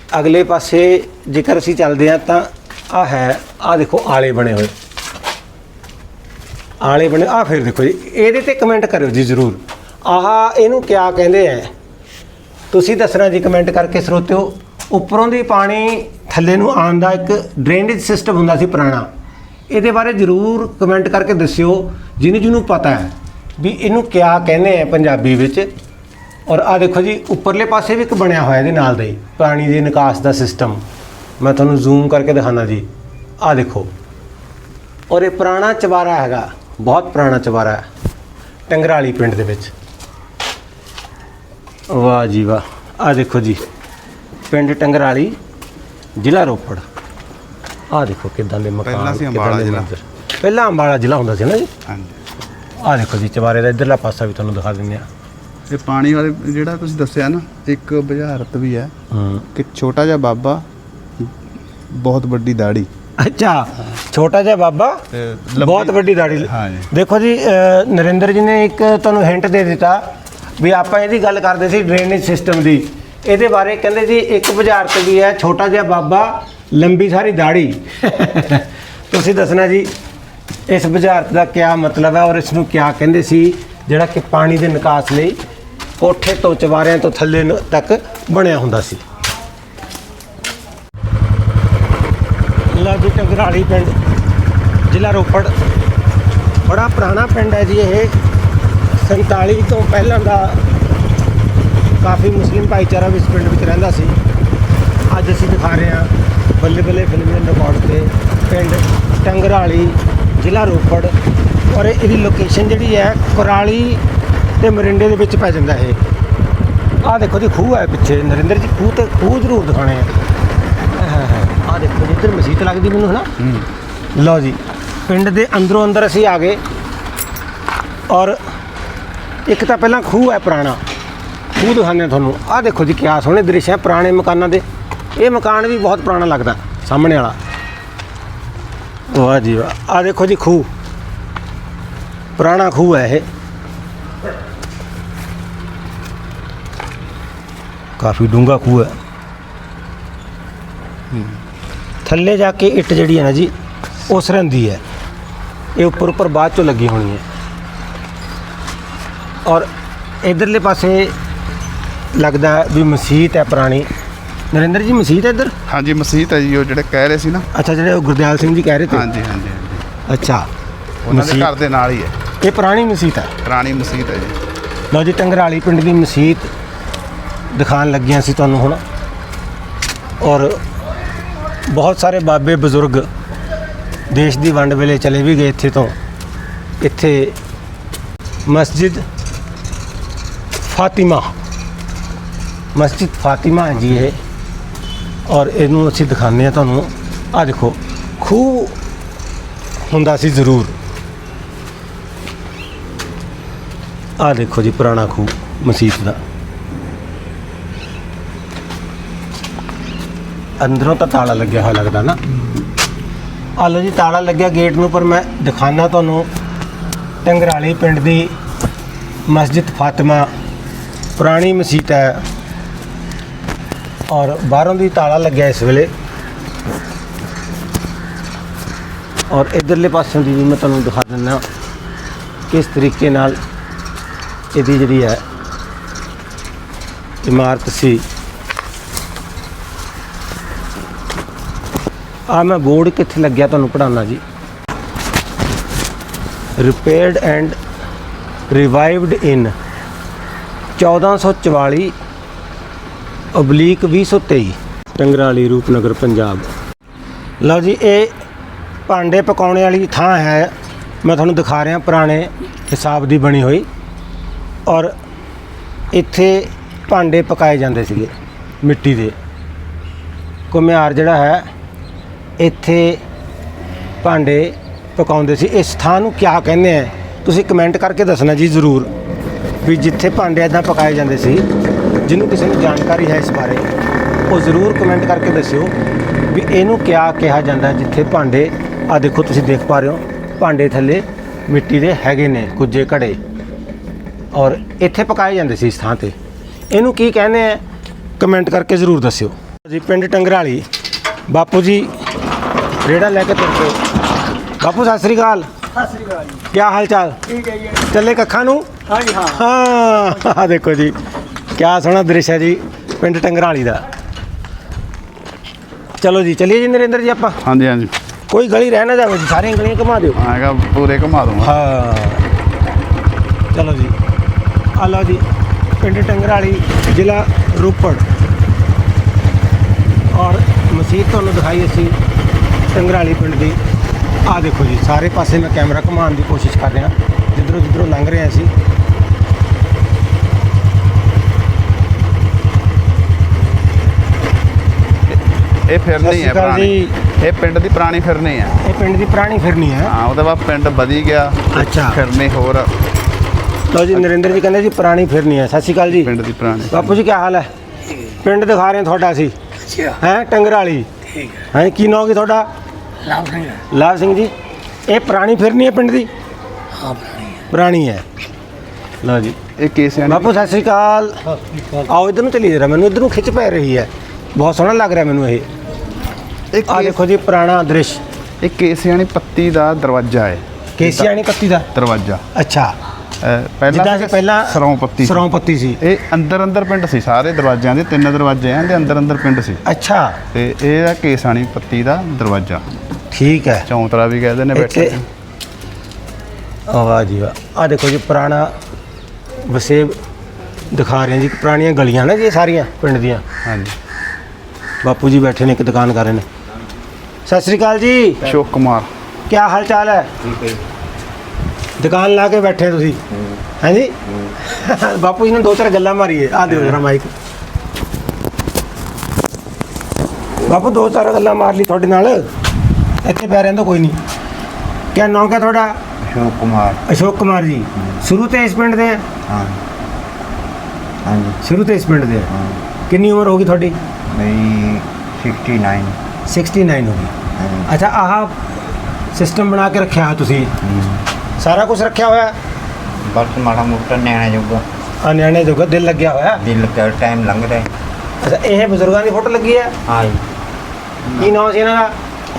ਅਗਲੇ ਪਾਸੇ ਜੇਕਰ ਅਸੀਂ ਚੱਲਦੇ ਹਾਂ ਤਾਂ ਆ ਹੈ ਆ ਦੇਖੋ ਆਲੇ ਬਣੇ ਹੋਏ। ਆਲੇ ਬਣੇ ਆ ਫਿਰ ਦੇਖੋ ਜੀ, ਇਹਦੇ ਤੇ ਕਮੈਂਟ ਕਰਿਓ ਜੀ ਜ਼ਰੂਰ। ਆਹ ਇਹਨੂੰ ਕਿਆ ਕਹਿੰਦੇ ਐ ਤੁਸੀਂ ਦੱਸਣਾ ਜੀ ਕਮੈਂਟ ਕਰਕੇ ਸਰੋਤਿਓ, ਉੱਪਰੋਂ ਦੀ ਪਾਣੀ ਥੱਲੇ ਨੂੰ ਆਉਣ ਦਾ ਇੱਕ ਡਰੇਨੇਜ ਸਿਸਟਮ ਹੁੰਦਾ ਸੀ ਪੁਰਾਣਾ। ਇਹਦੇ ਬਾਰੇ ਜ਼ਰੂਰ ਕਮੈਂਟ ਕਰਕੇ ਦੱਸਿਓ, ਜਿਹਨੂੰ ਜਿਹਨੂੰ ਪਤਾ ਹੈ, ਵੀ ਇਹਨੂੰ ਕਿਆ ਕਹਿੰਦੇ ਆ ਪੰਜਾਬੀ ਵਿੱਚ। ਔਰ ਆ ਦੇਖੋ ਜੀ ਉੱਪਰਲੇ ਪਾਸੇ ਵੀ ਇੱਕ ਬਣਿਆ ਹੋਇਆ ਇਹਦੇ ਨਾਲ ਦਾ ਹੀ ਪਾਣੀ ਦੇ ਨਿਕਾਸ ਦਾ ਸਿਸਟਮ ਮੈਂ ਤੁਹਾਨੂੰ ਜ਼ੂਮ ਕਰਕੇ ਦਿਖਾਣਾ ਜੀ। ਆ ਦੇਖੋ। ਔਰ ਇਹ ਪੁਰਾਣਾ ਚਵਾਰਾ ਹੈਗਾ ਬਹੁਤ ਪੁਰਾਣਾ ਚਵਾਰਾ ਹੈ ਟੰਗਰਾਲੀ ਪਿੰਡ ਦੇ ਵਿੱਚ। ਵਾਹ ਜੀ ਵਾਹ। ਆ ਦੇਖੋ ਜੀ ਪਿੰਡ ਟੰਗਰਾਲੀ ਜ਼ਿਲ੍ਹਾ ਰੋਪੜ। ਆ ਦੇਖੋ ਕਿਦਾਂ ਦੇ ਮਕਾਨ ਪਹਿਲਾਂ ਸੀ ਅੰਬਾਲਾ ਜ਼ਿਲ੍ਹਾ। ਪਹਿਲਾਂ ਅੰਬਾਲਾ ਜ਼ਿਲ੍ਹਾ ਹੁੰਦਾ ਸੀ ਨਾ ਜੀ। ਹਾਂਜੀ। ਆ ਦੇਖੋ ਜੀ ਚਵਾਰੇ ਦਾ ਇਧਰਲਾ ਪਾਸਾ ਵੀ ਤੁਹਾਨੂੰ ਦਿਖਾ ਦਿੰਦੇ ਆ ਇਹ ਪਾਣੀ ਵਾਲੇ ਜਿਹੜਾ ਤੁਸੀਂ ਦੱਸਿਆ ਨਾ ਇੱਕ ਬੁਝਾਰਤ ਵੀ ਹੈ ਹੂੰ। ਕਿ ਛੋਟਾ ਜਿਹਾ ਬਾਬਾ ਬਹੁਤ ਵੱਡੀ ਦਾੜੀ। ਅੱਛਾ ਛੋਟਾ ਜਿਹਾ ਬਾਬਾ ਬਹੁਤ ਵੱਡੀ ਦਾੜੀ। ਹਾਂ ਜੀ। ਦੇਖੋ ਜੀ ਨਰਿੰਦਰ ਜੀ ਨੇ ਇੱਕ ਤੁਹਾਨੂੰ ਹਿੰਟ ਦੇ ਦਿੱਤਾ ਵੀ ਆਪਾਂ ਇਹਦੀ ਗੱਲ ਕਰਦੇ ਸੀ ਡਰੇਨੇਜ ਸਿਸਟਮ ਦੀ। ਇਹਦੇ ਬਾਰੇ ਕਹਿੰਦੇ ਜੀ ਇੱਕ ਬੁਝਾਰਤ ਵੀ ਹੈ ਛੋਟਾ ਜਿਹਾ ਬਾਬਾ ਲੰਬੀ ਸਾਰੀ ਦਾੜੀ। ਤੁਸੀਂ ਦੱਸਣਾ ਜੀ ਇਸ ਬੁਝਾਰਤ ਦਾ ਕੀ ਮਤਲਬ ਹੈ ਔਰ ਇਸ ਨੂੰ ਕੀ ਕਹਿੰਦੇ ਸੀ ਜਿਹੜਾ ਕਿ ਪਾਣੀ ਦੇ ਨਿਕਾਸ ਲਈ ਕੋਠੇ ਤੋਂ ਚਵਾਰਿਆਂ ਤੋਂ ਥੱਲੇ ਤੱਕ ਬਣਿਆ ਹੁੰਦਾ ਸੀ। ਲਓ ਟੰਗਰਾਲੀ ਪਿੰਡ, ਜ਼ਿਲ੍ਹਾ ਰੋਪੜ। ਬੜਾ ਪੁਰਾਣਾ ਪਿੰਡ ਹੈ ਜੀ ਇਹ। 47 ਤੋਂ ਪਹਿਲਾਂ ਦਾ ਕਾਫੀ ਮੁਸਲਿਮ ਭਾਈਚਾਰਾ ਵੀ ਇਸ ਪਿੰਡ ਵਿੱਚ ਰਹਿੰਦਾ ਸੀ। ਅੱਜ ਅਸੀਂ ਦਿਖਾ ਰਹੇ ਹਾਂ ਬੱਲੇ ਬੱਲੇ ਫਿਲਮ ਦੇ ਰਿਕਾਰਡ ਤੇ ਪਿੰਡ ਟੰਗਰਾਲੀ, ਜ਼ਿਲ੍ਹਾ ਰੋਪੜ। ਔਰ ਇਹਦੀ ਲੋਕੇਸ਼ਨ ਜਿਹੜੀ ਹੈ, ਕੁਰਾਲੀ ਤੇ ਮਰਿੰਡੇ ਦੇ ਵਿੱਚ ਪੈ ਜਾਂਦਾ ਇਹ। ਆਹ ਦੇਖੋ ਜੀ ਖੂਹ ਹੈ ਪਿੱਛੇ। ਨਰਿੰਦਰ ਜੀ ਖੂਹ ਤੇ ਖੂਹ ਜ਼ਰੂਰ ਦਿਖਾਣੇ ਆ। ਆ ਦੇਖੋ ਜੀ ਇੱਧਰ ਮਸਜਿਦ ਲੱਗਦੀ ਮੈਨੂੰ ਹਨਾ? ਲਓ ਜੀ ਪਿੰਡ ਦੇ ਅੰਦਰੋਂ ਅੰਦਰ ਅਸੀਂ ਆ ਗਏ। ਔਰ ਇੱਕ ਤਾਂ ਪਹਿਲਾਂ ਖੂਹ ਹੈ ਪੁਰਾਣਾ। ਖੂਹ ਦਿਖਾਉਂਦੇ ਤੁਹਾਨੂੰ। ਆਹ ਦੇਖੋ ਜੀ ਕਿਆ ਸੋਹਣੇ ਦ੍ਰਿਸ਼ ਹੈ ਪੁਰਾਣੇ ਮਕਾਨਾਂ ਦੇ। ਇਹ ਮਕਾਨ ਵੀ ਬਹੁਤ ਪੁਰਾਣਾ ਲੱਗਦਾ ਸਾਹਮਣੇ ਵਾਲਾ। ਵਾਹ ਜੀ ਵਾਹ। ਆਹ ਦੇਖੋ ਜੀ ਖੂਹ। ਪੁਰਾਣਾ ਖੂਹ ਹੈ ਇਹ। ਕਾਫੀ ਡੂੰਘਾ ਖੂਹ ਹੈ। ਥੱਲੇ ਜਾ ਕੇ ਇੱਟ ਜਿਹੜੀ ਹੈ ਨਾ ਜੀ ਉਹ ਸਰੰਦੀ ਹੈ। ਇਹ ਉੱਪਰ ਉੱਪਰ ਬਾਅਦ ਚੋਂ ਲੱਗੀ ਹੋਣੀ ਹੈ। ਔਰ ਇਧਰਲੇ ਪਾਸੇ ਲੱਗਦਾ ਵੀ ਮਸਜਿਦ ਹੈ ਪੁਰਾਣੀ। ਨਰਿੰਦਰ ਜੀ ਮਸਜਿਦ ਹੈ ਇੱਧਰ? ਹਾਂਜੀ ਮਸਜਿਦ ਹੈ ਜੀ ਉਹ ਜਿਹੜੇ ਕਹਿ ਰਹੇ ਸੀ ਨਾ। ਅੱਛਾ ਜਿਹੜੇ ਉਹ ਗੁਰਦਿਆਲ ਸਿੰਘ ਜੀ ਕਹਿ ਰਹੇ ਤੇ? ਹਾਂਜੀ ਹਾਂਜੀ ਹਾਂਜੀ। ਅੱਛਾ। ਉਹਨਾਂ ਦੇ ਮਸਜਿਦ। ਘਰ ਦੇ ਨਾਲ ਹੀ ਹੈ। ਇਹ ਪੁਰਾਣੀ ਮਸਜਿਦ ਹੈ? ਪੁਰਾਣੀ ਮਸਜਿਦ ਹੈ ਜੀ। ਲਓ ਜੀ ਟੰਗਰਾਲੀ ਪਿੰਡ ਦੀ ਮਸਜਿਦ ਦਿਖਾਣ ਲੱਗੀਆਂ ਸੀ ਤੁਹਾਨੂੰ ਹੁਣ। ਔਰ ਬਹੁਤ ਸਾਰੇ ਬਾਬੇ ਬਜ਼ੁਰਗ ਦੇਸ਼ ਦੀ ਵੰਡ ਵੇਲੇ ਚਲੇ ਵੀ ਗਏ ਇੱਥੇ ਤੋਂ। ਇੱਥੇ ਮਸਜਿਦ ਫਾਤਿਮਾ ਮਸਜਿਦ ਫਾਤਿਮਾ ਹੈ ਜੀ ਇਹ। ਔਰ ਇਹਨੂੰ ਅਸੀਂ ਦਿਖਾਉਂਦੇ ਆ ਤੁਹਾਨੂੰ। ਆ ਦੇਖੋ, ਖੂਹ ਹੁੰਦਾ ਸੀ ਜ਼ਰੂਰ। ਆ ਦੇਖੋ ਜੀ ਪੁਰਾਣਾ ਖੂਹ ਮਸੀਤ ਦਾ। ਅੰਦਰੋਂ ਤਾਂ ਤਾਲਾ ਲੱਗਿਆ ਹੋਇਆ ਲੱਗਦਾ ਨਾ। ਆ ਲਓ ਜੀ, ਤਾਲਾ ਲੱਗਿਆ ਗੇਟ ਨੂੰ, ਪਰ ਮੈਂ ਦਿਖਾਣਾ ਤੁਹਾਨੂੰ ਟੰਗਰਾਲੀ ਪਿੰਡ ਦੀ ਮਸਜਿਦ ਫਾਤਿਮਾ। ਪੁਰਾਣੀ ਮਸਜਿਦ ਹੈ ਔਰ ਬਾਹਰੋਂ ਦੀ ਤਾਲਾ ਲੱਗਿਆ ਇਸ ਵੇਲੇ। ਔਰ ਇਧਰਲੇ ਪਾਸਿਓਂ ਦੀ ਵੀ ਮੈਂ ਤੁਹਾਨੂੰ ਦਿਖਾ ਦਿੰਦਾ ਕਿਸ ਤਰੀਕੇ ਨਾਲ ਇਹਦੀ ਜਿਹੜੀ ਹੈ ਇਮਾਰਤ ਸੀ। ਆ ਮੈਂ ਬੋਰਡ ਕਿੱਥੇ ਲੱਗਿਆ ਤੁਹਾਨੂੰ ਪੜਾਉਣਾ ਜੀ? Repaired and revived in 1444 oblique 2023 Tangrali Rupnagar, Punjab. ਲਓ ਜੀ, ਇਹ ਭਾਂਡੇ ਪਕਾਉਣ ਵਾਲੀ ਥਾਂ ਹੈ। ਮੈਂ ਤੁਹਾਨੂੰ ਦਿਖਾ ਰਿਹਾ ਪੁਰਾਣੇ ਹਿਸਾਬ ਦੀ ਬਣੀ ਹੋਈ। ਔਰ ਇੱਥੇ ਭਾਂਡੇ ਪਕਾਏ ਜਾਂਦੇ ਸੀਗੇ ਮਿੱਟੀ ਦੇ। ਘੁਮਿਆਰ ਜਿਹੜਾ ਹੈ ਇੱਥੇ ਭਾਂਡੇ ਪਕਾਉਂਦੇ ਸੀ। ਇਸ ਥਾਂ ਨੂੰ ਕਿਆ ਕਹਿੰਦੇ ਆ? ਤੁਸੀਂ ਕਮੈਂਟ ਕਰਕੇ ਦੱਸਣਾ ਜੀ ਜ਼ਰੂਰ ਵੀ ਜਿੱਥੇ ਭਾਂਡੇ ਇਦਾਂ ਪਕਾਏ ਜਾਂਦੇ ਸੀ, ਜਿਹਨੂੰ ਕਿਸੇ ਨੂੰ ਜਾਣਕਾਰੀ ਹੈ ਇਸ ਬਾਰੇ, ਉਹ ਜ਼ਰੂਰ ਕਮੈਂਟ ਕਰਕੇ ਦੱਸਿਓ ਵੀ ਇਹਨੂੰ ਕਿਆ ਕਿਹਾ ਜਾਂਦਾ ਜਿੱਥੇ ਭਾਂਡੇ ਆ ਦੇਖੋ ਤੁਸੀਂ ਦੇਖ ਪਾ ਰਹੇ ਹੋ, ਭਾਂਡੇ ਥੱਲੇ ਮਿੱਟੀ ਦੇ ਹੈਗੇ ਨੇ ਕੁਝੇ ਘੜੇ। ਔਰ ਇੱਥੇ ਪਕਾਏ ਜਾਂਦੇ ਸੀ ਇਸ ਥਾਂ ਤੇ। ਇਹਨੂੰ ਕੀ ਕਹਿੰਦੇ ਆ? ਕਮੈਂਟ ਕਰਕੇ ਜ਼ਰੂਰ ਦੱਸਿਓ। ਜੀ, ਪਿੰਡ ਟੰਗਰਾਲੀ, ਬਾਪੂ ਜੀ ਰੇੜਾ ਲੈ ਕੇ ਤੁਰ ਪਏ। ਬਾਪੂ ਸਤਿ ਸ੍ਰੀ ਅਕਾਲ। ਸਤਿ ਸ੍ਰੀ ਅਕਾਲ ਜੀ। ਕੀ ਹਾਲ ਚਾਲ? ਠੀਕ ਹੈ ਜੀ। ਚੱਲੇ ਕੱਖਾਂ ਨੂੰ? ਹਾਂਜੀ ਹਾਂ। ਹਾਂ ਆਹ ਦੇਖੋ ਜੀ। ਕੀ ਸੋਹਣਾ ਦ੍ਰਿਸ਼ ਹੈ ਜੀ ਪਿੰਡ ਟੰਗਰਾਲੀ ਦਾ। ਚਲੋ ਜੀ ਚਲਿਏ ਜੀ ਨਰਿੰਦਰ ਜੀ ਆਪਾਂ। ਹਾਂਜੀ ਹਾਂਜੀ। ਕੋਈ ਗਲੀ ਰਹਿ ਨਾ ਜਾਵੇ ਜੀ ਸਾਰੀਆਂ ਗਲੀਆਂ ਘੁਮਾ ਦਿਓ। ਆਏਗਾ ਪੂਰੇ ਘੁਮਾ ਦੂੰਗਾ। ਹਾਂ। ਚਲੋ ਜੀ। ਆ ਲਓ ਜੀ ਪਿੰਡ ਟੰਗਰਾਲੀ ਜ਼ਿਲ੍ਹਾ ਰੋਪੜ। ਔਰ ਮਸਜਿਦ ਤੁਹਾਨੂੰ ਦਿਖਾਈ ਅਸੀਂ ਟੰਗਰਾਲੀ ਪਿੰਡ ਦੀ। ਆ ਦੇਖੋ ਜੀ ਸਾਰੇ ਪਾਸੇ ਮੈਂ ਕੈਮਰਾ ਘੁਮਾਉਣ ਦੀ ਕੋਸ਼ਿਸ਼ ਕਰ ਰਿਹਾ। ਜਿੱਧਰੋਂ ਜਿੱਧਰੋਂ ਲੰਘ ਰਹੇ ਅਸੀਂ ਇਹ ਫਿਰਨੀ ਹੈ ਪੁਰਾਣੀ। ਜੀ। ਇਹ ਪਿੰਡ ਦੀ ਪੁਰਾਣੀ ਫਿਰਨੀ ਹੈ। ਇਹ ਪਿੰਡ ਦੀ ਪੁਰਾਣੀ ਫਿਰਨੀ ਹੈ। ਹਾਂ ਉਹਦੇ ਬਾਅਦ ਪਿੰਡ ਵਧੀ ਗਿਆ। ਅੱਛਾ। ਫਿਰਨੀ ਹੋਰ। ਲਓ ਜੀ ਨਰਿੰਦਰ ਜੀ ਕਹਿੰਦੇ ਜੀ ਪੁਰਾਣੀ ਫਿਰਨੀ ਹੈ। ਸਤਿ ਸ਼੍ਰੀ ਅਕਾਲ ਜੀ। ਪਿੰਡ ਦੀ ਪੁਰਾਣੀ। ਬਾਪੂ ਜੀ ਕੀ ਹਾਲ ਹੈ? ਪਿੰਡ ਦਿਖਾ ਰਹੇ ਤੁਹਾਡਾ ਅਸੀਂ। ਅੱਛਾ। ਹੈ ਟੰਗਰਾਲੀ ਠੀਕ ਹੈ। ਹੈ ਕੀ ਨਾਮ ਕੀ ਤੁਹਾਡਾ? ਲਾਭ ਸਿੰਘ ਹੈ। ਲਾਭ ਸਿੰਘ ਜੀ। ਇਹ ਪੁਰਾਣੀ ਫਿਰਨੀ ਹੈ ਪਿੰਡ ਦੀ? ਹਾਂ ਪੁਰਾਣੀ ਹੈ। ਪੁਰਾਣੀ ਹੈ। ਲਓ ਜੀ। ਇਹ ਕੇਸਿਆਂ ਬਾਪੂ ਸਤਿ ਸ੍ਰੀ ਅਕਾਲ। ਆਓ ਇਧਰ ਨੂੰ ਚਲੀ ਜਰਾ। ਮੈਨੂੰ ਇਧਰ ਨੂੰ ਖਿੱਚ ਪੈ ਰਹੀ ਹੈ। ਬਹੁਤ ਸੋਹਣਾ ਲੱਗ ਰਿਹਾ ਮੈਨੂੰ ਇਹ। ਇਹ ਆ ਦੇਖੋ ਜੀ ਪੁਰਾਣਾ ਦ੍ਰਿਸ਼। ਇਹ ਕੇਸਿਆਣੀ ਪੱਤੀ ਦਾ ਦਰਵਾਜ਼ਾ ਹੈ। ਕੇਸੀਆਣੀ ਪੱਤੀ ਦਾ? ਦਰਵਾਜ਼ਾ। ਅੱਛਾ। ਪਹਿਲਾਂ ਜਿੱਦਾਂ ਅਸੀਂ ਪਹਿਲਾਂ ਸਰੋਂ ਪੱਤੀ ਸੀ। ਸਰੋਂ ਪੱਤੀ ਸੀ। ਇਹ ਅੰਦਰ ਅੰਦਰ ਪਿੰਡ ਸੀ ਸਾਰੇ ਦਰਵਾਜ਼ਿਆਂ ਦੇ ਤਿੰਨ ਦਰਵਾਜ਼ੇ ਆਂ ਦੇ ਅੰਦਰ ਅੰਦਰ ਪਿੰਡ ਸੀ। ਅੱਛਾ। ਤੇ ਇਹ ਆ ਕੇਸਾਣੀ ਪੱਤੀ ਦਾ ਦਰਵਾਜ਼ਾ। ਠੀਕ ਹੈ। ਚੌਂਤਰਾ ਵੀ ਕਹਿੰਦੇ ਨੇ ਬੈਠੇ ਵਾਹ ਜੀ ਵਾਹ। ਆ ਦੇਖੋ ਜੀ ਪੁਰਾਣਾ ਵਸੇਬ ਦਿਖਾ ਰਹੇ ਹਾਂ ਜੀ ਪੁਰਾਣੀਆਂ ਗਲੀਆਂ ਨੇ ਜੀ ਸਾਰੀਆਂ ਪਿੰਡ ਦੀਆਂ। ਹਾਂਜੀ। ਬਾਪੂ ਜੀ ਬੈਠੇ ਨੇ ਇੱਕ ਦੁਕਾਨ ਕਰ ਰਹੇ ਨੇ। ਸਤਿ ਸ੍ਰੀ ਅਕਾਲ ਜੀ। ਅਸ਼ੋਕ ਕੁਮਾਰ। ਕੀ ਹਾਲ ਚਾਲ ਹੈ? ਦੁਕਾਨ ਲਾ ਕੇ ਬੈਠੇ ਤੁਸੀਂ। ਹਾਂਜੀ? ਬਾਪੂ ਜੀ ਨੇ ਦੋ ਚਾਰ ਗੱਲਾਂ ਮਾਰੀਏ। ਆ ਦਿਓ ਜਰਾ ਮਾਈਕ ਬਾਪੂ ਦੋ ਚਾਰ ਗੱਲਾਂ ਮਾਰ ਲਈ ਤੁਹਾਡੇ ਨਾਲ। ਇੱਥੇ ਬੈ ਰਹਿੰਦਾ ਕੋਈ ਨਹੀਂ। ਕਿਆ ਨਾਮ ਕਿਆ ਤੁਹਾਡਾ? ਅਸ਼ੋਕ ਕੁਮਾਰ। ਅਸ਼ੋਕ ਕੁਮਾਰ ਜੀ। ਸ਼ੁਰੂ ਤੋਂ ਇਸ ਪਿੰਡ ਦੇ ਆ? ਹਾਂ। ਹਾਂਜੀ। ਸ਼ੁਰੂ ਤੋਂ ਇਸ ਪਿੰਡ ਦੇ ਆ? ਹਾਂ। ਕਿੰਨੀ ਉਮਰ ਹੋ ਗਈ ਤੁਹਾਡੀ? ਮੇਰੀ 69 69 ਹੋ ਗਈ। ਅੱਛਾ ਆਹ ਸਿਸਟਮ ਬਣਾ ਕੇ ਰੱਖਿਆ ਤੁਸੀਂ। ਸਾਰਾ ਕੁਝ ਰੱਖਿਆ ਹੋਇਆ? ਬਸ ਮਾੜਾ ਮੋਟਾ ਨਿਆਣਾ ਜੋਗਾ। ਆ ਨਿਆਣੇ ਜੋਗਾ ਦਿਲ ਲੱਗਿਆ ਹੋਇਆ? ਦਿਲ ਕਰ ਟਾਈਮ ਲੰਘ ਰਿਹਾ। ਅੱਛਾ ਇਹ ਬਜ਼ੁਰਗਾਂ ਦੀ ਫੋਟੋ ਲੱਗੀ ਹੈ? ਹਾਂ ਜੀ ਕੀ ਨਾਮ ਸੀ ਇਹਨਾਂ ਦਾ?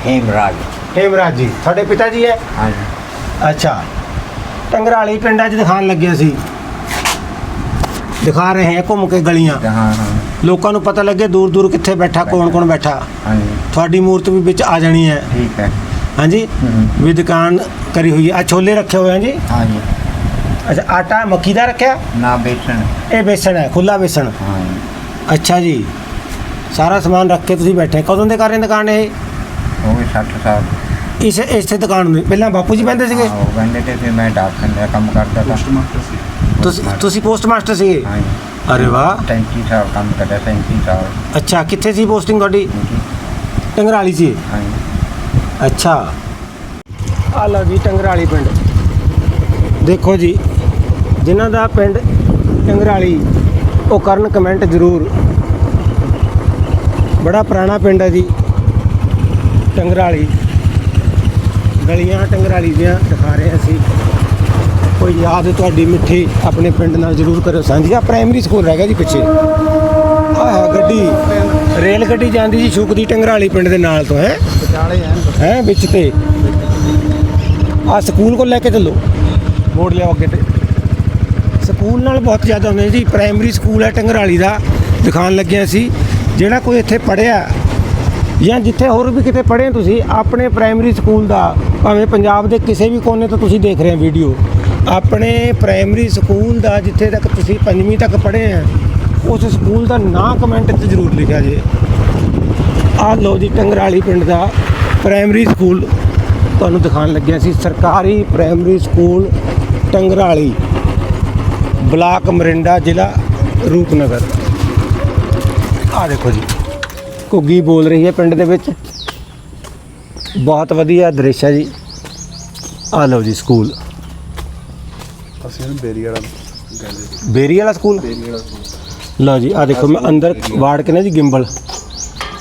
ਹੇਮਰਾਜ। ਹੇਮਰਾਜ ਜੀ ਤੁਹਾਡੇ ਪਿਤਾ ਜੀ ਹੈ? ਹਾਂ ਜੀ ਅੱਛਾ। ਟੰਗਰਾਲੀ ਪਿੰਡਾਂ 'ਚ ਦਿਖਾਣ ਲੱਗੇ ਸੀ। ਦਿਖਾ ਰਹੇ ਹਾਂ ਘੁੰਮ ਕੇ ਗਲੀਆਂ। ਹਾਂ ਹਾਂ। ਲੋਕਾਂ ਨੂੰ ਪਤਾ ਲੱਗੇ ਦੂਰ ਦੂਰ ਕਿੱਥੇ ਬੈਠਾ ਕੌਣ ਕੌਣ ਬੈਠਾ। ਹਾਂ ਜੀ ਤੁਹਾਡੀ ਮੂਰਤ ਵੀ ਵਿੱਚ ਆ ਜਾਣੀ ਹੈ। ਠੀਕ ਹੈ। ਹਾਂਜੀ। ਵੀ ਦੁਕਾਨ ਕਰੀ ਹੋਈ ਹੈ। ਆ ਛੋਲੇ ਰੱਖੇ ਹੋਏ ਹਨ ਜੀ? ਜੀ ਅੱਛਾ ਆਟਾ ਮੱਕੀ ਦਾ ਰੱਖਿਆ? ਨਾ ਵੇਚਣ ਇਹ ਬੇਸਣ ਹੈ ਖੁੱਲਾ ਬੇਸਣ। ਹਾਂ ਜੀ ਅੱਛਾ ਜੀ। ਸਾਰਾ ਸਮਾਨ ਰੱਖ ਕੇ ਤੁਸੀਂ ਬੈਠੇ ਕਦੋਂ ਦੇ ਕਰ ਰਹੇ ਦੁਕਾਨ ਇਹ? ਹੋ ਗਏ 60 ਸਾਲ। ਇਸ ਇਸੇ ਦੁਕਾਨ ਨੂੰ। ਪਹਿਲਾਂ ਬਾਪੂ ਜੀ ਬਹਿੰਦੇ ਸੀਗੇ? ਫਿਰ ਮੈਂ ਡਾਕਟਰ ਦਾ ਕੰਮ ਕਰਦਾ ਤਾ। ਪੋਸਟਮਾਸਟਰ ਸੀ। ਤੁਸੀਂ ਤੁਸੀਂ ਪੋਸਟ ਮਾਸਟਰ ਸੀਗੇ? ਹਾਂ ਜੀ ਅਰੇ ਵਾਹ। 35 ਸਾਲ ਕੰਮ ਕਰਿਆ 35 ਸਾਲ। ਅੱਛਾ ਕਿੱਥੇ ਸੀ ਪੋਸਟਿੰਗ ਤੁਹਾਡੀ? ਟੰਗਰਾਲੀ ਸੀ। ਹਾਂਜੀ। ਅੱਛਾ। ਆ ਲਓ ਜੀ, ਟੰਗਰਾਲੀ ਪਿੰਡ। ਦੇਖੋ ਜੀ, ਜਿਨ੍ਹਾਂ ਦਾ ਪਿੰਡ ਟੰਗਰਾਲੀ, ਉਹ ਕਰਨ ਕਮੈਂਟ ਜ਼ਰੂਰ। ਬੜਾ ਪੁਰਾਣਾ ਪਿੰਡ ਹੈ ਜੀ, ਟੰਗਰਾਲੀ। ਗਲੀਆਂ ਟੰਗਰਾਲੀ ਦੀਆਂ ਦਿਖਾ ਰਹੇ ਅਸੀਂ। ਕੋਈ ਯਾਦ ਤੁਹਾਡੀ ਮਿੱਠੀ ਆਪਣੇ ਪਿੰਡ ਨਾਲ ਜ਼ਰੂਰ ਕਰਿਓ। ਸਾਂਝੀ ਆ ਪ੍ਰਾਇਮਰੀ ਸਕੂਲ ਰਹਿ ਗਿਆ ਜੀ ਪਿੱਛੇ। ਆ ਗੱਡੀ। ਰੇਲ ਗੱਡੀ ਜਾਂਦੀ ਜੀ ਸ਼ੁਕਦੀ ਟੰਗਰਾਲੀ ਪਿੰਡ ਦੇ ਨਾਲ ਤੋਂ, ਹੈ? ਵਿਚਾਲੇ ਹੈ ਵਿੱਚ ਤੇ। ਆ ਸਕੂਲ ਕੋਲ ਲੈ ਕੇ ਚੱਲੋ। ਮੋੜ ਲਿਆਓ ਅੱਗੇ ਤੇ। ਸਕੂਲ ਨਾਲ ਬਹੁਤ ਜ਼ਿਆਦਾ ਹੁੰਦੇ ਜੀ। ਪ੍ਰਾਇਮਰੀ ਸਕੂਲ ਹੈ ਟੰਗਰਾਲੀ ਦਾ ਦਿਖਾਣ ਲੱਗਿਆ ਸੀ। ਜਿਹੜਾ ਕੋਈ ਇੱਥੇ ਪੜਿਆ ਜਾਂ ਜਿੱਥੇ ਹੋਰ ਵੀ ਕਿਤੇ ਪੜ੍ਹੇ ਤੁਸੀਂ ਆਪਣੇ ਪ੍ਰਾਇਮਰੀ ਸਕੂਲ ਦਾ ਭਾਵੇਂ ਪੰਜਾਬ ਦੇ ਕਿਸੇ ਵੀ ਕੋਨੇ ਤੋਂ ਤੁਸੀਂ ਦੇਖ ਰਹੇ ਹੋ ਵੀਡੀਓ ਆਪਣੇ ਪ੍ਰਾਇਮਰੀ ਸਕੂਲ ਦਾ ਜਿੱਥੇ ਤੱਕ ਤੁਸੀਂ ਪੰਜਵੀਂ ਤੱਕ ਪੜ੍ਹੇ ਆ ਉਸ ਸਕੂਲ ਦਾ ਨਾਂ ਕਮੈਂਟ 'ਚ ਜ਼ਰੂਰ ਲਿਖਿਆ ਜੇ। ਆਹ ਲਓ ਜੀ ਟੰਗਰਾਲੀ ਪਿੰਡ ਦਾ ਪ੍ਰਾਇਮਰੀ ਸਕੂਲ ਤੁਹਾਨੂੰ ਦਿਖਾਉਣ ਲੱਗਿਆ ਸੀ। ਸਰਕਾਰੀ primary school Tangrali block Morinda ਜ਼ਿਲ੍ਹਾ ਰੂਪਨਗਰ। ਆਹ ਦੇਖੋ ਜੀ ਘੁੱਗੀ ਬੋਲ ਰਹੀ ਹੈ ਪਿੰਡ ਦੇ ਵਿੱਚ। ਬਹੁਤ ਵਧੀਆ ਦ੍ਰਿਸ਼ ਹੈ ਜੀ। ਆਹ ਲਓ ਜੀ ਸਕੂਲ ਅਸੀਂ ਇਹਨੂੰ ਬੇਰੀ ਵਾਲਾ ਕਹਿੰਦੇ ਬੇਰੀ ਵਾਲਾ ਸਕੂਲ ਬੇਰੀ ਵਾਲਾ ਸਕੂਲ ਲਓ ਜੀ ਆ ਦੇਖੋ ਮੈਂ ਅੰਦਰ ਵਾੜ ਕੇ ਨਾ ਜੀ ਗਿੰਬਲ।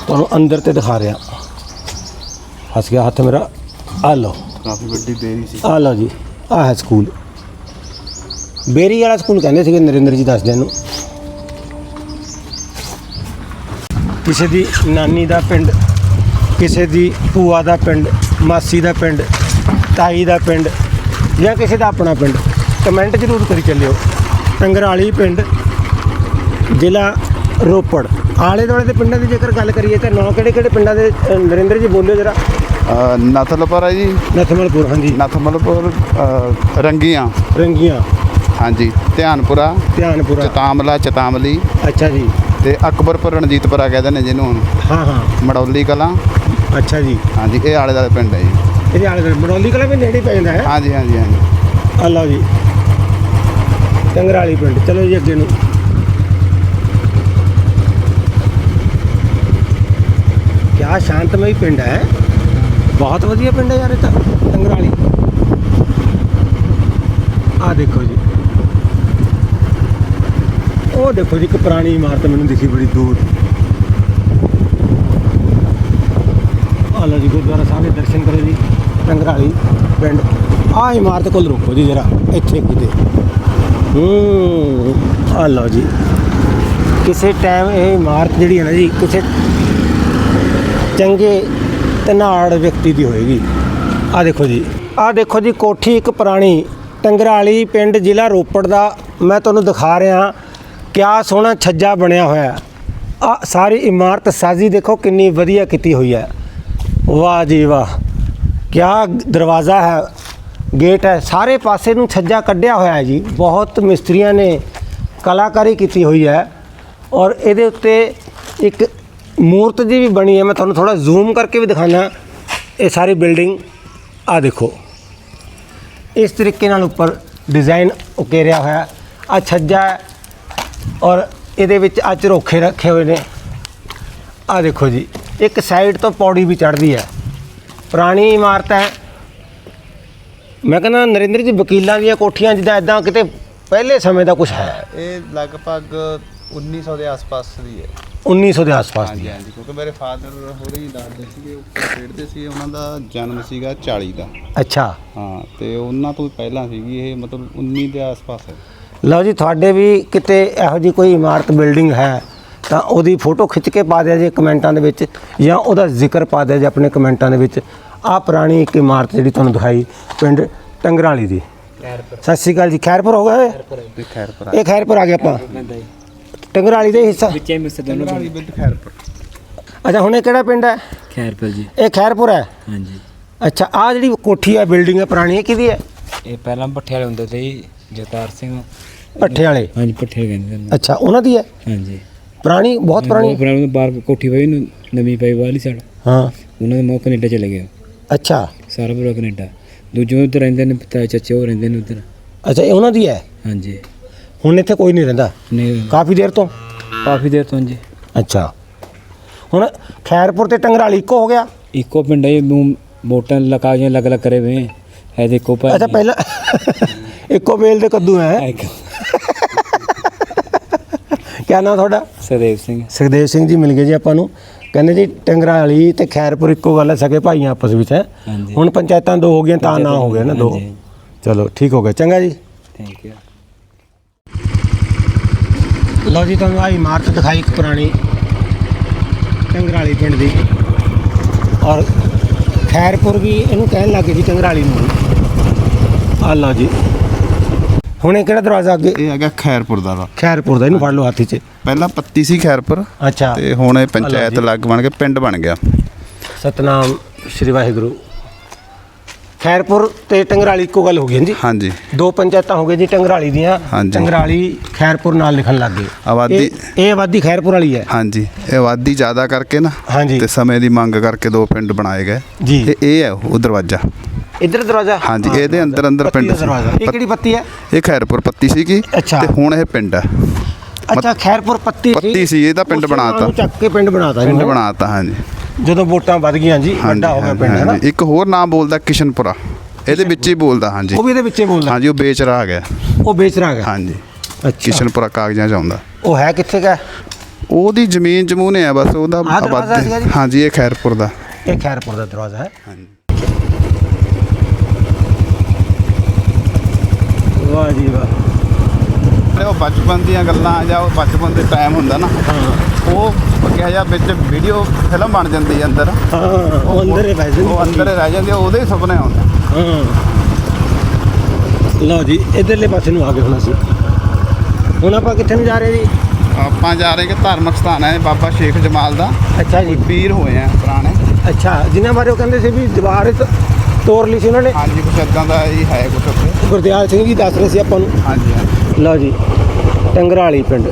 ਤੁਹਾਨੂੰ ਅੰਦਰ ਤੇ ਦਿਖਾ ਰਿਹਾ। ਫਸ ਗਿਆ ਹੱਥ ਮੇਰਾ। ਆ ਲਓ। ਕਾਫੀ ਵੱਡੀ ਬੇਰੀ ਸੀ। ਆ ਲਓ ਜੀ। ਆ ਹੈ ਸਕੂਲ। ਬੇਰੀ ਵਾਲਾ ਸਕੂਲ ਕਹਿੰਦੇ ਸੀਗੇ ਨਰਿੰਦਰ ਜੀ ਦੱਸਦੇ ਨੂੰ ਕਿਸੇ ਦੀ ਨਾਨੀ ਦਾ ਪਿੰਡ ਕਿਸੇ ਦੀ ਭੂਆ ਦਾ ਪਿੰਡ ਮਾਸੀ ਦਾ ਪਿੰਡ ਤਾਈ ਦਾ ਪਿੰਡ ਜਾਂ ਕਿਸੇ ਦਾ ਆਪਣਾ ਪਿੰਡ ਕਮੈਂਟ ਜ਼ਰੂਰ ਕਰੀ ਚੱਲਿਓ। ਟੰਗਰਾਲੀ ਪਿੰਡ ਜ਼ਿਲ੍ਹਾ ਰੋਪੜ। ਆਲੇ ਦੁਆਲੇ ਦੇ ਪਿੰਡਾਂ ਦੀ ਜੇਕਰ ਗੱਲ ਕਰੀਏ ਤਾਂ ਨੌ ਕਿਹੜੇ ਕਿਹੜੇ ਪਿੰਡਾਂ ਦੇ ਅ, ਨਰਿੰਦਰ ਜੀ ਬੋਲਿਓ ਜਰਾ। ਅਹ ਨਥਲਪੁਰ ਹੈ ਜੀ। ਨਥਮਲਪੁਰ ਹਾਂਜੀ। ਨਥਮਲਪੁਰ ਅਹ ਰੰਗੀਆਂ। ਰੰਗੀਆਂ। ਹਾਂਜੀ ਧਿਆਨਪੁਰਾ ਧਿਆਨਪੁਰਾ। ਚਤਾਮਲਾ ਚਤਾਮਲੀ। ਅੱਛਾ ਜੀ। ਤੇ ਅਕਬਰਪੁਰ ਰਣਜੀਤਪੁਰਾ ਕਹਿੰਦੇ ਨੇ ਜਿਹਨੂੰ ਹੁਣ। ਹਾਂ ਹਾਂ। ਮੜੌਲੀ ਕਲਾਂ। ਅੱਛਾ ਜੀ। ਹਾਂਜੀ ਇਹ ਆਲੇ ਦੁਆਲੇ ਪਿੰਡ ਹੈ ਜੀ। ਇਹਦੇ ਆਲੇ ਦੁਆਲੇ ਮੜੌਲੀ ਕਲਾ ਵੀ ਨੇੜੇ ਹੀ ਪੈ ਜਾਂਦਾ ਹੈ। ਹਾਂਜੀ ਹਾਂਜੀ ਹਾਂਜੀ। ਆ ਲਓ ਜੀ। ਟੰਗਰਾਲੀ ਪਿੰਡ ਚਲੋ ਜੀ ਅੱਗੇ ਨੂੰ। ਕਿਆ ਸ਼ਾਂਤਮਈ ਪਿੰਡ ਹੈ। ਬਹੁਤ ਵਧੀਆ ਪਿੰਡ ਹੈ ਯਾਰ ਇਹ ਤਾਂ ਟੰਗਰਾਲੀ ਆ ਦੇਖੋ ਜੀ। ਉਹ ਦੇਖੋ ਜੀ, ਇੱਕ ਪੁਰਾਣੀ ਇਮਾਰਤ ਮੈਨੂੰ ਦਿਖੀ ਬੜੀ ਦੂਰ। ਆ ਲਓ ਜੀ, ਗੁਰਦੁਆਰਾ ਸਾਹਿਬ ਦੇ ਦਰਸ਼ਨ ਕਰੋ ਜੀ ਟੰਗਰਾਲੀ ਪਿੰਡ। ਆ ਇਮਾਰਤ ਕੋਲ ਰੁਕੋ ਜੀ ਜਰਾ, ਇੱਥੇ ਕਿਤੇ। ਹੂੰ ਆ ਲਓ ਜੀ। ਕਿਸੇ ਟਾਈਮ ਇਹ ਇਮਾਰਤ ਜਿਹੜੀ ਹੈ ਨਾ ਜੀ, ਕਿਸੇ ਚੰਗੇ ਤਨਾੜ ਵਿਅਕਤੀ ਦੀ ਹੋਏਗੀ। ਆ ਦੇਖੋ ਜੀ। ਆ ਦੇਖੋ ਜੀ, ਕੋਠੀ ਇੱਕ ਪੁਰਾਣੀ ਟੰਗਰਾਲੀ ਪਿੰਡ ਜ਼ਿਲ੍ਹਾ ਰੋਪੜ ਦਾ। ਮੈਂ ਤੁਹਾਨੂੰ ਦਿਖਾ ਰਿਹਾ ਕਿਆ ਸੋਹਣਾ ਛੱਜਾ ਬਣਿਆ ਹੋਇਆ ਆ ਸਾਰੀ ਇਮਾਰਤ ਸਾਜ਼ੀ ਦੇਖੋ ਕਿੰਨੀ ਵਧੀਆ ਕੀਤੀ ਹੋਈ ਹੈ। ਵਾਹ ਜੀ ਵਾਹ। ਕਿਆ ਦਰਵਾਜ਼ਾ ਹੈ, ਗੇਟ ਹੈ, ਸਾਰੇ ਪਾਸੇ ਨੂੰ ਛੱਜਾ ਕੱਢਿਆ ਹੋਇਆ ਹੈ ਜੀ। ਬਹੁਤ ਮਿਸਤਰੀਆਂ ਨੇ ਕਲਾਕਾਰੀ ਕੀਤੀ ਹੋਈ ਹੈ। ਔਰ ਇਹਦੇ ਉੱਤੇ ਇੱਕ ਮੂਰਤ ਜੀ ਵੀ ਬਣੀ ਹੈ, ਮੈਂ ਤੁਹਾਨੂੰ ਥੋੜਾ ਜ਼ੂਮ ਕਰਕੇ ਵੀ ਦਿਖਾਣਾ ਇਹ ਸਾਰੀ ਬਿਲਡਿੰਗ ਆ ਦੇਖੋ। ਇਸ ਤਰੀਕੇ ਨਾਲ ਉੱਪਰ ਡਿਜ਼ਾਈਨ ਉਕੇਰਿਆ ਹੋਇਆ। ਆ ਛੱਜਾ ਔਰ ਇਹਦੇ ਵਿੱਚ ਆ ਚਰੋਖੇ ਰੱਖੇ ਹੋਏ ਨੇ। ਆ ਦੇਖੋ ਜੀ, ਇੱਕ ਸਾਈਡ ਤੋਂ ਪੌੜੀ ਵੀ ਚੜ੍ਹਦੀ ਹੈ। ਪੁਰਾਣੀ ਇਮਾਰਤ ਹੈ। ਮੈਂ ਕਹਿੰਦਾ, ਨਰਿੰਦਰ ਜੀ, ਵਕੀਲਾਂ ਦੀਆਂ ਕੋਠੀਆਂ ਜਿੱਦਾਂ ਇਦਾਂ ਕਿਤੇ ਪਹਿਲੇ ਸਮੇਂ ਦਾ ਕੁਝ ਹੈ? ਇਹ ਲਗਭਗ 1900 ਦੇ ਆਸ-ਪਾਸ ਦੀ ਹੈ। 1900 ਦੇ ਆਸ-ਪਾਸ ਦੀ ਹਾਂਜੀ ਹਾਂਜੀ ਕਿਉਂਕਿ ਮੇਰੇ ਫਾਦਰ ਹੋਰੀ ਦੱਸਦੇ ਸੀਗੇ ਉਹ ਖੇਡਦੇ ਸੀ ਉਹਨਾਂ ਦਾ ਜਨਮ ਸੀਗਾ 40 ਦਾ। ਅੱਛਾ। ਹਾਂ ਤੇ ਉਹਨਾਂ ਤੋਂ ਵੀ ਪਹਿਲਾਂ ਸੀਗੀ ਇਹ ਮਤਲਬ 19 ਦੇ ਆਸ-ਪਾਸ ਹੈ। ਲਓ ਜੀ ਤੁਹਾਡੇ ਵੀ ਕਿਤੇ ਇਹੋ ਜੀ ਕੋਈ ਇਮਾਰਤ ਬਿਲਡਿੰਗ ਹੈ ਤਾਂ ਉਹਦੀ ਫੋਟੋ ਖਿੱਚ ਕੇ ਪਾ ਦਿਆ ਜੇ ਕਮੈਂਟਾਂ ਦੇ ਵਿੱਚ ਜਾਂ ਉਹਦਾ ਜ਼ਿਕਰ ਪਾ ਦਿਆ ਜੇ ਆਪਣੇ ਕਮੈਂਟਾਂ ਦੇ ਵਿੱਚ। ਆਹ ਪੁਰਾਣੀ ਇੱਕ ਇਮਾਰਤ ਜਿਹੜੀ ਤੁਹਾਨੂੰ ਦਿਖਾਈ ਪਿੰਡ ਟੰਗਰਾਲੀ ਦੀ। ਸਤਿ ਸ਼੍ਰੀ ਅਕਾਲ ਜੀ ਖੈਰਪੁਰ ਹੋ ਗਏ ਤੇ ਖੈਰਪੁਰਾ ਇਹ ਖੈਰਪੁਰ ਆ ਗਿਆ ਆਪਾਂ? ਟੰਗਰਾਲੀ ਦਾ ਹੀ ਹਿੱਸਾ। ਵਿੱਚੇ ਮਿਸਰ ਦੋਨੋਂ ਵਾਲੀ ਬਿਲਡ ਖੈਰਪੁਰ। ਅੱਛਾ ਹੁਣ ਇਹ ਕਿਹੜਾ ਪਿੰਡ ਹੈ? ਖੈਰਪੁਰ ਜੀ। ਇਹ ਖੈਰਪੁਰ ਹੈ? ਹਾਂਜੀ। ਅੱਛਾ ਆ ਜਿਹੜੀ ਕੋਠੀ ਹੈ ਬਿਲਡਿੰਗ ਹੈ ਪੁਰਾਣੀ ਕਿਹਦੀ ਹੈ? ਇਹ ਪਹਿਲਾਂ ਭੱਠੇ ਵਾਲੇ ਹੁੰਦੇ ਸੀ ਜੀ, ਜਗਤਾਰ ਸਿੰਘ। ਭੱਠੇ ਵਾਲੇ ਹਾਂਜੀ ਭੱਠੇ ਕਹਿੰਦੇ ਨੇ। ਅੱਛਾ ਉਹਨਾਂ ਦੀ ਹੈ? ਹਾਂਜੀ। ਪੁਰਾਣੀ ਬਹੁਤ ਪੁਰਾਣੀ? ਉਹ ਪੁਰਾਣੇ ਬਾਹਰ ਕੋਠੀ ਪਈ ਨੂੰ ਨਵੀਂ ਪਈ ਵਾਲੀ ਸਾਡ ਹਾਂ। ਉਹਨਾਂ ਦੇ ਮੌਕੇ ਕੈਨੇਡਾ ਚਲੇ ਗਏ। ਅੱਛਾ। ਸਾਰਾ ਪੂਰਾ ਕੈਨੇਡਾ। ਦੂਜੇ ਉੱਧਰ ਰਹਿੰਦੇ ਨੇ ਪਿਤਾ ਚਾਚੇ ਉਹ ਰਹਿੰਦੇ ਨੇ ਉੱਧਰ। ਅੱਛਾ ਇਹ ਉਹਨਾਂ ਦੀ ਹੈ? ਹਾਂਜੀ। ਹੁਣ ਇੱਥੇ ਕੋਈ ਨਹੀਂ ਰਹਿੰਦਾ? ਨਹੀਂ। ਕਾਫੀ ਦੇਰ ਤੋਂ? ਕਾਫੀ ਦੇਰ ਤੋਂ ਜੀ ਅੱਛਾ। ਹੁਣ ਖੈਰਪੁਰ ਤੇ ਟੰਗਰਾਲੀ ਇੱਕੋ ਹੋ ਗਿਆ? ਇੱਕੋ ਪਿੰਡ ਹੈ ਮੂੰਹ ਮੋਟਾਂ ਲਕਾਜੀਆਂ ਅਲੱਗ ਅਲੱਗ ਕਰੇ ਹੋਏ ਹੈ ਦੇਖੋ ਭਾਈ। ਅੱਛਾ ਪਹਿਲਾਂ ਇੱਕੋ ਵੇਲ ਦੇ ਕੱਦੂ ਹੈ। ਕਿਆ ਨਾਮ ਤੁਹਾਡਾ? ਸਦੇਵ ਸਿੰਘ। ਸੁਖਦੇਵ ਸਿੰਘ ਜੀ ਮਿਲ ਗਏ ਜੀ ਆਪਾਂ ਨੂੰ। ਕਹਿੰਦੇ ਜੀ ਟੰਗਰਾਲੀ ਤੇ ਖੈਰਪੁਰ ਇੱਕੋ ਗੱਲ ਹੈ ਸਕੇ ਭਾਈਆਂ ਆਪਸ ਵਿੱਚ ਹੈ। ਹੁਣ ਪੰਚਾਇਤਾਂ ਦੋ ਹੋ ਗਈਆਂ ਤਾਂ ਨਾ ਹੋ ਗਿਆ ਨਾ ਦੋ। ਚਲੋ ਠੀਕ ਹੋ ਗਿਆ। ਚੰਗਾ ਜੀ। ਥੈਂਕ ਯੂ ਲਓ ਜੀ ਤੁਹਾਨੂੰ ਆ ਇਮਾਰਤ ਦਿਖਾਈ ਇੱਕ ਪੁਰਾਣੀ ਟੰਗਰਾਲੀ ਪਿੰਡ ਦੀ। ਔਰ ਖੈਰਪੁਰ ਵੀ ਇਹਨੂੰ ਕਹਿਣ ਲੱਗੇ ਜੀ ਟੰਗਰਾਲੀ ਨੂੰ। ਆ ਲਓ ਜੀ। ਹੁਣ ਇਹ ਕਿਹੜਾ ਦਰਵਾਜ਼ਾ ਅੱਗੇ? ਇਹ ਹੈਗਾ ਖੈਰਪੁਰ ਦਾ ਖੈਰਪੁਰ ਦਾ ਇਹਨੂੰ ਫੜ ਲਓ ਹੱਥ 'ਚ। ਪਹਿਲਾਂ ਪੱਤੀ ਸੀ ਖੈਰਪੁਰ ਅੱਛਾ। ਤੇ ਹੁਣ ਇਹ ਪੰਚਾਇਤ ਲੱਗ ਬਣ ਕੇ ਪਿੰਡ ਬਣ ਗਿਆ। ਸਤਨਾਮ ਸ਼੍ਰੀ ਵਾਹਿਗੁਰੂ। ਖੈਰਪੁਰ ਤੇ ਟੰਗਰਾਲੀ ਇੱਕੋ ਗੱਲ ਹੋ ਗਈ ਹੈ ਜੀ ਹਾਂਜੀ। ਦੋ ਪੰਚਾਇਤਾਂ ਹੋ ਗਈਆਂ ਜੀ ਟੰਗਰਾਲੀ ਦੀਆਂ ਹਾਂਜੀ। ਟੰਗਰਾਲੀ ਖੈਰਪੁਰ ਨਾਲ ਲਿਖਣ ਲੱਗ ਗਏ। ਆਬਾਦੀ- ਇਹ- ਇਹ ਆਬਾਦੀ ਖੈਰਪੁਰ ਵਾਲੀ ਹੈ। ਹਾਂਜੀ ਇਹ ਆਬਾਦੀ ਜ਼ਿਆਦਾ ਕਰਕੇ ਨਾ ਹਾਂਜੀ। ਤੇ ਸਮੇਂ ਦੀ ਮੰਗ ਕਰਕੇ ਦੋ ਪਿੰਡ ਬਣਾਏ ਗਏ। ਜੀ। ਤੇ ਇਹ ਹੈ ਉਹ ਦਰਵਾਜ਼ਾ। ਇੱਧਰ ਦਰਵਾਜ਼ਾ? ਹਾਂਜੀ ਇਹਦੇ ਅੰਦਰ ਅੰਦਰ ਪੱਤੀ ਪਿੰਡ ਦਾ ਸੀ। ਦਰਵਾਜ਼ਾ। ਇਹ ਕਿਹੜੀ ਪੱਤੀ ਹੈ? ਇਹ ਖੈਰਪੁਰ ਪੱਤੀ ਸੀਗੀ ਅੱਛਾ। ਤੇ ਹੁਣ ਇਹ ਪਿੰਡ ਹੈ। ਅੱਛਾ ਖੈਰਪੁਰ ਪੱਤੀ ਪੱਤੀ ਸੀ, ਇਹਦਾ ਪਿੰਡ ਉਸੇ ਬਣਾਤਾ। ਨੂੰ ਚੱਕ ਕੇ ਪਿੰਡ ਬਣਾਤਾ ਪਿੰਡ। ਬਣਾਤਾ ਹਾਂਜੀ। ਜਦੋਂ ਵੋਟਾਂ ਵੱਧ ਗਈਆਂ ਜੀ ਵੱਡਾ ਹੋ ਗਿਆ ਪਿੰਡ ਹੈ ਨਾ। ਇੱਕ ਹੋਰ ਨਾਮ ਬੋਲਦਾ ਕਿਸ਼ਨਪੁਰਾ। ਇਹਦੇ ਵਿੱਚ ਹੀ ਬੋਲਦਾ ਹਾਂਜੀ। ਉਹ ਵੀ ਇਹਦੇ ਵਿੱਚੇ ਬੋਲਦਾ? ਹਾਂਜੀ ਉਹ ਵੇਚ ਰਹਾ ਗਿਆ ਉਹ ਵੇਚ ਰਹਾ ਹੈ ਹਾਂਜੀ। ਅੱਛਾ। ਕਿਸ਼ਨਪੁਰਾ ਕਾਗਜ਼ਾਂ ਚ ਆਉਂਦਾ। ਉਹ ਹੈ ਕਿੱਥੇ ਦਾ ਉਹਦੀ ਜ਼ਮੀਨ ਜਮੂਨੇ ਆ ਬਸ ਉਹਦਾ ਆਬਾਦੀ? ਹਾਂਜੀ ਇਹ ਖੈਰਪੁਰ ਦਾ। ਇਹ ਖੈਰਪੁਰ ਦਾ ਦਰਵਾਜ਼ਾ ਹੈ। ਹਾਂਜੀ। ਵਾਹ ਜੀ ਵਾਹ। ਉਹ ਬਚਪਨ ਦੀਆਂ ਗੱਲਾਂ ਜਾਂ ਉਹ ਬਚਪਨ ਦੇ ਟਾਈਮ ਹੁੰਦਾ ਨਾ ਉਹ ਕਿਹਾ ਜਾ ਵਿੱਚ ਵੀਡੀਓ ਫਿਲਮ ਬਣ ਜਾਂਦੀ ਹੈ ਅੰਦਰ। ਹਾਂ ਉਹ ਅੰਦਰ ਹੀ ਬੈਠ ਜਾਂਦੀ ਉਹ ਅੰਦਰ ਹੀ ਰਹਿ ਜਾਂਦੀ ਆ, ਉਹਦੇ ਹੀ ਸੁਪਨੇ ਆਉਂਦੇ ਹਾਂ। ਲਓ ਜੀ ਇਧਰਲੇ ਪਾਸੇ ਨੂੰ ਆ ਗਏ ਹੁਣ ਅਸੀਂ। ਹੁਣ ਆਪਾਂ ਕਿੱਥੇ ਨੂੰ ਜਾ ਰਹੇ ਜੀ? ਆਪਾਂ ਜਾ ਰਹੇ ਕਿ ਧਾਰਮਿਕ ਸਥਾਨ ਹੈ ਬਾਬਾ ਸ਼ੇਖ ਜਮਾਲ ਦਾ। ਅੱਛਾ ਜੀ। ਪੀਰ ਹੋਏ ਆ ਪੁਰਾਣੇ। ਅੱਛਾ ਜਿਨ੍ਹਾਂ ਬਾਰੇ ਉਹ ਕਹਿੰਦੇ ਸੀ ਵੀ ਦੀਵਾਰ ਤ- ਤੋੜ ਲਈ ਸੀ ਉਹਨਾਂ ਨੇ? ਹਾਂਜੀ ਕੁਛ ਇਦਾਂ ਦਾ ਹੀ ਹੈ ਕੁਛ ਉੱਥੇ। ਗੁਰਦਿਆਲ ਸਿੰਘ ਜੀ ਦੱਸ ਰਹੇ ਸੀ ਆਪਾਂ ਨੂੰ। ਹਾਂਜੀ ਹਾਂਜੀ। ਲਓ ਜੀ ਟੰਗਰਾਲੀ ਪਿੰਡ।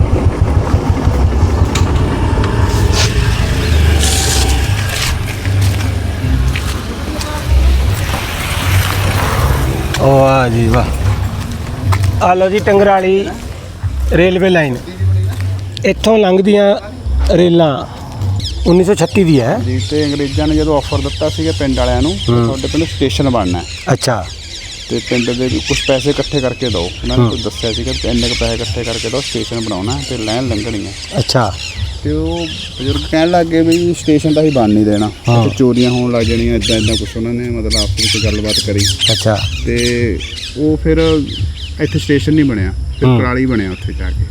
ਵਾਹ ਜੀ ਵਾਹ। ਆ ਲਓ ਜੀ ਟੰਗਰਾਲੀ ਰੇਲਵੇ ਲਾਈਨ। ਇੱਥੋਂ ਲੰਘਦੀਆਂ ਰੇਲਾਂ 1936 ਦੀ ਹੈ ਜੀ ਤੇ ਅੰਗਰੇਜ਼ਾਂ ਨੇ ਜਦੋਂ ਆਫਰ ਦਿੱਤਾ ਸੀਗਾ ਪਿੰਡ ਵਾਲਿਆਂ ਨੂੰ ਤੁਹਾਡੇ ਪਿੰਡ ਸਟੇਸ਼ਨ ਬਣਨਾ ਹੈ। ਅੱਛਾ। ਤੇ ਪਿੰਡ ਦੇ ਕੁਝ ਪੈਸੇ ਇਕੱਠੇ ਕਰਕੇ ਦਿਓ। ਉਹਨਾਂ ਨੇ ਦੱਸਿਆ ਸੀਗਾ ਕਿ ਇੰਨੇ ਕੁ ਪੈਸੇ ਇਕੱਠੇ ਕਰਕੇ ਦਿਓ ਸਟੇਸ਼ਨ ਬਣਾਉਣਾ ਤੇ ਲਾਈਨ ਲੰਘਣੀ ਹੈ ਅੱਛਾ। ਤੇ ਉਹ ਬਜ਼ੁਰਗ ਕਹਿਣ ਲੱਗੇ ਵੀ ਸਟੇਸ਼ਨ ਤਾਂ ਹੀ ਬਣ ਨਹੀਂ ਦੇਣਾ। ਤੇ ਚੋਰੀਆਂ ਹੋਣ ਲੱਗ ਜਾਣੀਆਂ ਇਦਾਂ ਇਦਾਂ ਕੁਝ ਉਹਨਾਂ ਨੇ ਮਤਲਬ ਆਪਸ ਵਿੱਚ ਗੱਲਬਾਤ ਕਰੀ। ਅੱਛਾ। ਤੇ ਉਹ ਫਿਰ ਇੱਥੇ ਸਟੇਸ਼ਨ ਨਹੀਂ ਬਣਿਆ ਫਿਰ। ਕੁਰਾਲੀ ਬਣਿਆ ਉੱਥੇ ਜਾ ਕੇ।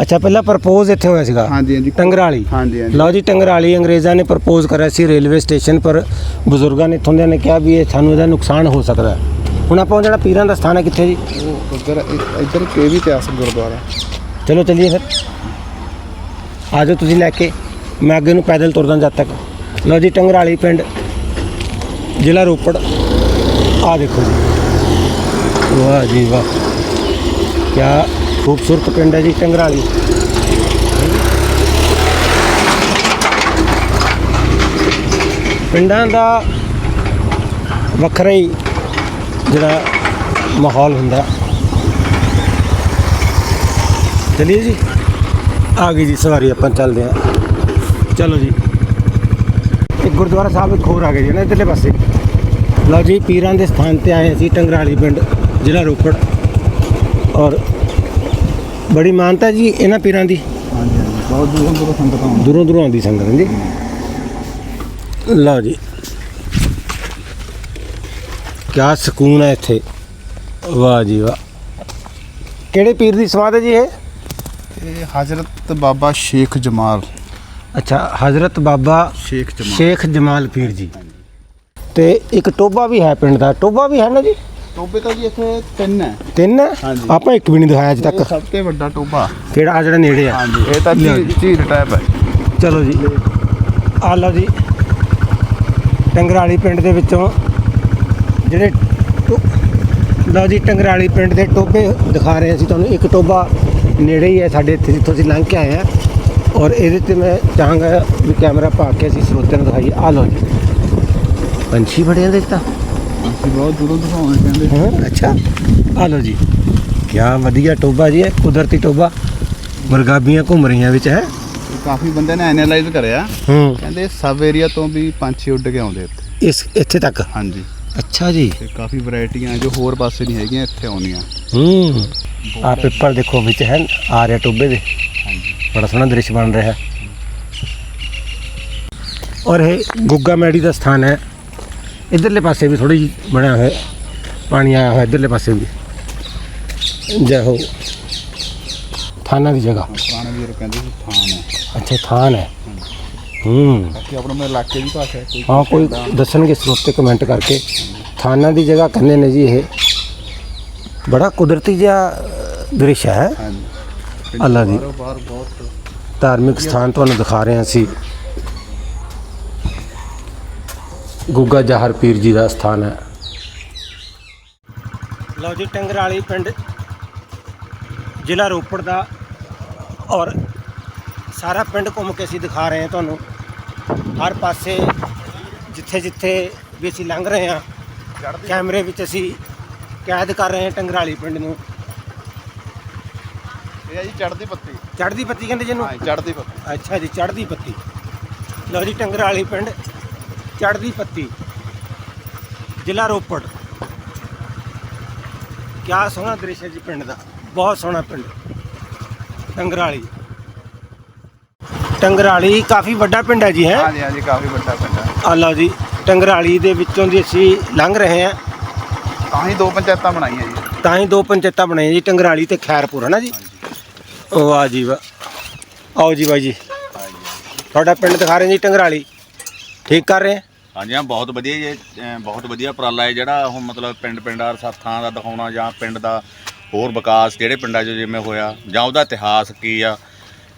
ਅੱਛਾ ਪਹਿਲਾਂ ਪ੍ਰਪੋਜ਼ ਇੱਥੇ ਹੋਇਆ ਸੀਗਾ? ਹਾਂਜੀ ਹਾਂਜੀ। ਟੰਗਰਾਲੀ? ਹਾਂਜੀ ਹਾਂਜੀ। ਲਓ ਜੀ ਟੰਗਰਾਲੀ ਅੰਗਰੇਜ਼ਾਂ ਨੇ ਪ੍ਰਪੋਜ਼ ਕਰਿਆ ਸੀ ਰੇਲਵੇ ਸਟੇਸ਼ਨ ਪਰ। ਬਜ਼ੁਰਗਾਂ ਨੇ ਇੱਥੋਂ ਦੇ ਨੇ ਕਿਹਾ ਵੀ ਇਹ ਸਾਨੂੰ ਇਹਦਾ ਨੁਕਸਾਨ ਹੋ ਸਕਦਾ ਹੈ। ਹੁਣ ਆਪਾਂ ਉਹ ਜਿਹੜਾ ਪੀਰਾਂ ਦਾ ਸਥਾਨ ਹੈ ਕਿੱਥੇ ਜੀ? ਉਹ ਉੱਧਰ ਇ- ਇੱਧਰ ਕੇ ਵੀ ਇਤਿਹਾਸਕ ਗੁਰਦੁਆਰਾ। ਚਲੋ ਚੱਲੀਏ ਫਿਰ। ਆ ਜਾਓ ਤੁਸੀਂ ਲੈ ਕੇ ਮੈਂ ਅੱਗੇ ਨੂੰ ਪੈਦਲ ਤੁਰਦਾ ਜਦ ਤੱਕ। ਲਓ ਜੀ ਟੰਗਰਾਲੀ ਪਿੰਡ ਜ਼ਿਲ੍ਹਾ ਰੋਪੜ। ਆ ਦੇਖੋ ਜੀ। ਵਾਹ ਜੀ ਵਾਹ। ਕਿਆ ਖੂਬਸੂਰਤ ਪਿੰਡ ਹੈ ਜੀ ਟੰਗਰਾਲੀ। ਪਿੰਡਾਂ ਦਾ ਵੱਖਰਾ ਹੀ ਜਿਹੜਾ ਮਾਹੌਲ ਹੁੰਦਾ। ਚਲਿਏ ਜੀ। ਆ ਗਈ ਜੀ ਸਵਾਰੀ ਆਪਾਂ ਚੱਲਦੇ ਹਾਂ। ਚਲੋ ਜੀ। ਇੱਕ ਗੁਰਦੁਆਰਾ ਸਾਹਿਬ ਇੱਕ ਹੋਰ ਆ ਗਿਆ ਜੀ ਨਾ ਇਧਰਲੇ ਪਾਸੇ। ਲਓ ਜੀ ਪੀਰਾਂ ਦੇ ਸਥਾਨ ਤੇ ਆਏ ਅਸੀਂ ਟੰਗਰਾਲੀ ਪਿੰਡ ਜ਼ਿਲ੍ਹਾ ਰੋਪੜ। ਔਰ ਬੜੀ ਮਾਨਤਾ ਜੀ ਇਹਨਾਂ ਪੀਰਾਂ ਦੀ। ਬਹੁਤ ਦੂਰੋਂ ਦੂਰੋਂ ਸੰਗਤਾਂ ਆਉਂਦੀਆਂ ਦੂਰੋਂ ਦੂਰੋਂ ਆਉਂਦੀ ਸੰਗਤ ਜੀ ਲਓ ਜੀ। ਕਿਆ ਸਕੂਨ ਹੈ ਇੱਥੇ। ਵਾਹ ਜੀ ਵਾਹ। ਕਿਹੜੇ ਪੀਰ ਦੀ ਸਮਾਧ ਹੈ ਜੀ ਇਹ? ਇਹ ਹਜ਼ਰਤ ਬਾਬਾ ਸ਼ੇਖ ਜਮਾਲ। ਅੱਛਾ ਹਜ਼ਰਤ ਬਾਬਾ ਸ਼ੇਖ ਜਮਾਲ। ਸ਼ੇਖ ਜਮਾਲ ਪੀਰ ਜੀ। ਤੇ ਇੱਕ ਟੋਬਾ ਵੀ ਹੈ ਪਿੰਡ ਦਾ। ਟੋਬਾ ਵੀ ਹੈ ਨਾ ਜੀ? ਟੋਬੇ ਤਾਂ ਜੀ ਇੱਥੇ ਤਿੰਨ ਹੈ। ਤਿੰਨ ਹੈ? ਹਾਂਜੀ। ਆਪਾਂ ਇੱਕ ਵੀ ਨਹੀਂ ਦਿਖਾਇਆ ਅਜੇ ਇਹ ਤੱਕ ਸਭ ਤੋਂ ਵੱਡਾ ਟੋਬਾ ਕਿਹੜਾ ਆ ਜਿਹੜਾ ਨੇੜੇ ਆ? ਹਾਂਜੀ ਇਹ ਤਾਂ ਝੀਲ ਟਾਈਪ ਹੈ। ਚਲੋ ਜੀ। ਆ ਲਓ ਜੀ। ਟੰਗਰਾਲੀ ਪਿੰਡ ਦੇ ਵਿੱਚੋਂ ਜਿਹੜੇ ਲਓ ਜੀ ਟੰਗਰਾਲੀ ਪਿੰਡ ਦੇ ਟੋਬੇ ਦਿਖਾ ਰਹੇ ਅਸੀਂ ਤੁਹਾਨੂੰ। ਇੱਕ ਟੋਬਾ ਨੇੜੇ ਹੀ ਹੈ ਸਾਡੇ ਇੱਥੇ ਜਿੱਥੋਂ ਅਸੀਂ ਲੰਘ ਕੇ ਆਏ ਆ ਔਰ ਇਹਦੇ ਤੇ ਮੈਂ ਚਾਹਾਂਗਾ ਵੀ ਕੈਮਰਾ ਪਾ ਕੇ ਅਸੀਂ ਸਰੋਤਿਆਂ ਨੂੰ ਦਿਖਾਈਏ। ਆ ਲਓ ਜੀ। ਪੰਛੀ ਬੜੇ ਆ ਦੇਖ ਤਾਂ। ਅਸੀਂ ਬਹੁਤ ਦੂਰੋਂ ਦਿਖਾਉਣੇ ਕਹਿੰਦੇ ਹਾਂ ਅੱਛਾ। ਆ ਲਓ ਜੀ। ਕਿਆ ਵਧੀਆ ਟੋਬਾ ਜੀ ਇਹ ਕੁਦਰਤੀ ਟੋਬਾ ਮੁਰਗਾਬੀਆਂ ਘੁੰਮ ਰਹੀਆਂ ਵਿੱਚ ਹੈ? ਕਾਫੀ ਬੰਦੇ ਨੇ ਐਨਾਲਾਈਜ਼ ਕਰਿਆ। ਹੂੰ। ਕਹਿੰਦੇ ਸਬ ਏਰੀਆ ਤੋਂ ਵੀ ਪੰਛੀ ਉੱਡ ਕੇ ਆਉਂਦੇ ਇੱਥੇ। ਇਸ ਇੱਥੇ ਤੱਕ? ਹਾਂਜੀ। ਅੱਛਾ ਜੀ। ਤੇ ਕਾਫੀ ਵੈਰਾਈਟੀਆਂ ਜੋ ਹੋਰ ਪਾਸੇ ਨਹੀਂ ਹੈਗੀਆਂ ਇੱਥੇ ਆਉਂਦੀਆਂ। ਹੂੰ। ਆ ਪਿੱਪਲ ਦੇਖੋ ਵਿੱਚ ਹੈ ਆ ਰਿਹਾ ਟੋਬੇ ਦੇ। ਬੜਾ ਸੋਹਣਾ ਦ੍ਰਿਸ਼ ਬਣ ਰਿਹਾ। ਹੈ ਔਰ ਇਹ ਗੁੱਗਾ ਮੈੜੀ ਦਾ ਸਥਾਨ ਹੈ। ਇਧਰਲੇ ਪਾਸੇ ਵੀ ਥੋੜੀ ਜਿਹੀ ਬਣਿਆ ਹੋਇਆ ਪਾਣੀ ਆਇਆ ਹੋਇਆ ਇਧਰਲੇ ਪਾਸੇ ਵੀ। ਜੈ ਹੋ। ਥਾਨਾ ਦੀ ਜਗ੍ਹਾ। ਪੁਰਾਣੇ ਵੀਰ ਕਹਿੰਦੇ ਸੀ ਥਾਨ ਹੈ। ਅੱਛਾ ਥਾਨ ਹੈ। ਹੂੰ। ਬਾਕੀ ਆਪਣੇ ਮੇਰੇ ਇਲਾਕੇ ਦੀ ਭਾਸ਼ਾ ਹੈ ਕੋਈ ਹਾਂ ਕੋਈ ਦੱਸਣਗੇ ਸਰੋਤੇ ਕਮੈਂਟ ਕਰਕੇ। ਥਾਨਾ ਦੀ ਜਗ੍ਹਾ ਕਹਿੰਦੇ ਨੇ ਜੀ ਇਹ। ਬੜਾ ਕੁਦਰਤੀ ਜਿਹਾ ਅ, ਦ੍ਰਿਸ਼ ਹੈ। ਹਾਂਜੀ। ਅੱਲਾ ਦੀ। ਬਾਹਰੋਂ ਬਾਹਰ ਬਹੁਤ ਧਾਰਮਿਕ ਸਥਾਨ ਤੁਹਾਨੂੰ ਦਿਖਾ ਰਹੇ ਹਾਂ ਅਸੀਂ। ਗੁੱਗਾ ਜਾਹਰ ਪੀਰ ਜੀ ਦਾ ਸਥਾਨ ਹੈ। ਲਓ ਜੀ ਟੰਗਰਾਲੀ ਪਿੰਡ ਜ਼ਿਲ੍ਹਾ ਰੋਪੜ ਦਾ ਔਰ ਸਾਰਾ ਪਿੰਡ ਘੁੰਮ ਕੇ ਅਸੀਂ ਦਿਖਾ ਰਹੇ ਹਾਂ ਤੁਹਾਨੂੰ। ਹਰ ਪਾਸੇ ਜਿੱਥੇ ਜਿੱਥੇ ਵੀ ਅਸੀਂ ਲੰਘ ਰਹੇ ਹਾਂ ਕੈਮਰੇ ਵਿੱਚ ਅਸੀਂ ਕੈਦ ਕਰ ਰਹੇ ਹਾਂ ਟੰਗਰਾਲੀ ਪਿੰਡ ਨੂੰ। ਇਹ ਹੈ ਜੀ ਚੜ੍ਹਦੀ ਪੱਤੀ। ਚੜ੍ਹਦੀ ਪੱਤੀ ਕਹਿੰਦੇ ਜਿਹਨੂੰ? ਹਾਂ ਚੜ੍ਹਦੀ ਪੱਤੀ। ਅੱਛਾ ਜੀ ਚੜ੍ਹਦੀ ਪੱਤੀ। ਲਓ ਜੀ ਟੰਗਰਾਲੀ ਪਿੰਡ ਚੜ੍ਹਦੀ ਪੱਤੀ। ਜ਼ਿਲ੍ਹਾ ਰੋਪੜ। ਕਿਆ ਸੋਹਣਾ ਦ੍ਰਿਸ਼ ਹੈ ਜੀ ਪਿੰਡ ਦਾ। ਬਹੁਤ ਸੋਹਣਾ ਪਿੰਡ। ਟੰਗਰਾਲੀ। ਟੰਗਰਾਲੀ ਕਾਫੀ ਵੱਡਾ ਪਿੰਡ ਹੈ ਜੀ ਹੈ? ਹਾਂਜੀ ਹਾਂਜੀ ਕਾਫੀ ਵੱਡਾ ਪਿੰਡ ਹੈ। ਆ ਲਓ ਜੀ ਟੰਗਰਾਲੀ ਦੇ ਵਿੱਚੋਂ ਦੀ ਅਸੀਂ ਲੰਘ ਰਹੇ ਹਾਂ। ਤਾਂ ਹੀ ਦੋ ਪੰਚਾਇਤਾਂ ਬਣਾਈਆਂ ਜੀ। ਤਾਂ ਹੀ ਦੋ ਪੰਚਾਇਤਾਂ ਬਣਾਈਆਂ ਜੀ ਟੰਗਰਾਲੀ ਤੇ ਖੈਰਪੁਰ ਹੈ ਨਾ ਜੀ ਵਾਹ ਜੀ ਵਾਹ। ਆਓ ਜੀ ਬਾਈ ਜੀ। ਤੁਹਾਡਾ ਪਿੰਡ ਦਿਖਾ ਰਹੇ ਜੀ ਟੰਗਰਾਲੀ। ਠੀਕ ਕਰ ਰਹੇ ਹਾਂਜੀ ਹਾਂ ਬਹੁਤ ਵਧੀਆ ਜੀ ਇਹ, ਅਹ ਬਹੁਤ ਵਧੀਆ ਉਪਰਾਲਾ ਹੈ ਜਿਹੜਾ ਹੁਣ ਮਤਲਬ ਪਿੰਡ ਪਿੰਡਾਂ ਸਾਥਾਂ ਦਾ ਦਿਖਾਉਣਾ ਜਾਂ ਪਿੰਡ ਦਾ ਹੋਰ ਵਿਕਾਸ ਜਿਹੜੇ ਪਿੰਡਾਂ 'ਚ ਜਿਵੇਂ ਹੋਇਆ ਜਾਂ ਉਹਦਾ ਇਤਿਹਾਸ ਕੀ ਆ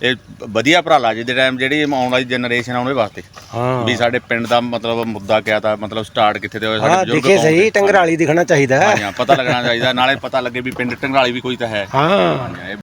ਇਹ ਵਧੀਆ ਉਪਰਾਲਾ ਜੀ ਦੇ ਟਾਈਮ ਜਿਹੜੀ ਆਉਣ ਵਾਲੀ ਜਨਰੇਸ਼ਨ ਆਉਣ ਦੇ ਵਾਸਤੇ। ਹਾਂ। ਵੀ ਸਾਡੇ ਪਿੰਡ ਦਾ ਮਤਲਬ ਮੁੱਦਾ ਕਿਆ ਤਾਂ ਮਤਲਬ ਸਟਾਰਟ ਕਿੱਥੇ ਤੇ ਹੋਇਆ ਹਾਂ ਸਾਡੇ ਬਜ਼ੁਰਗ ਦਿਖੇ ਕੌਣ ਸਹੀ ਸੀ। ਟੰਗਰਾਲੀ ਦਿਖਣਾ ਚਾਹੀਦਾ। ਹੈ ਹਾਂ ਪਤਾ ਲੱਗਣਾ ਚਾਹੀਦਾ ਨਾਲੇ ਪਤਾ ਲੱਗੇ ਵੀ ਪਿੰਡ ਢੰਗਾਲੀ ਵੀ ਕੋਈ ਤਾਂ ਹੈ। ਹਾਂ ਇਹ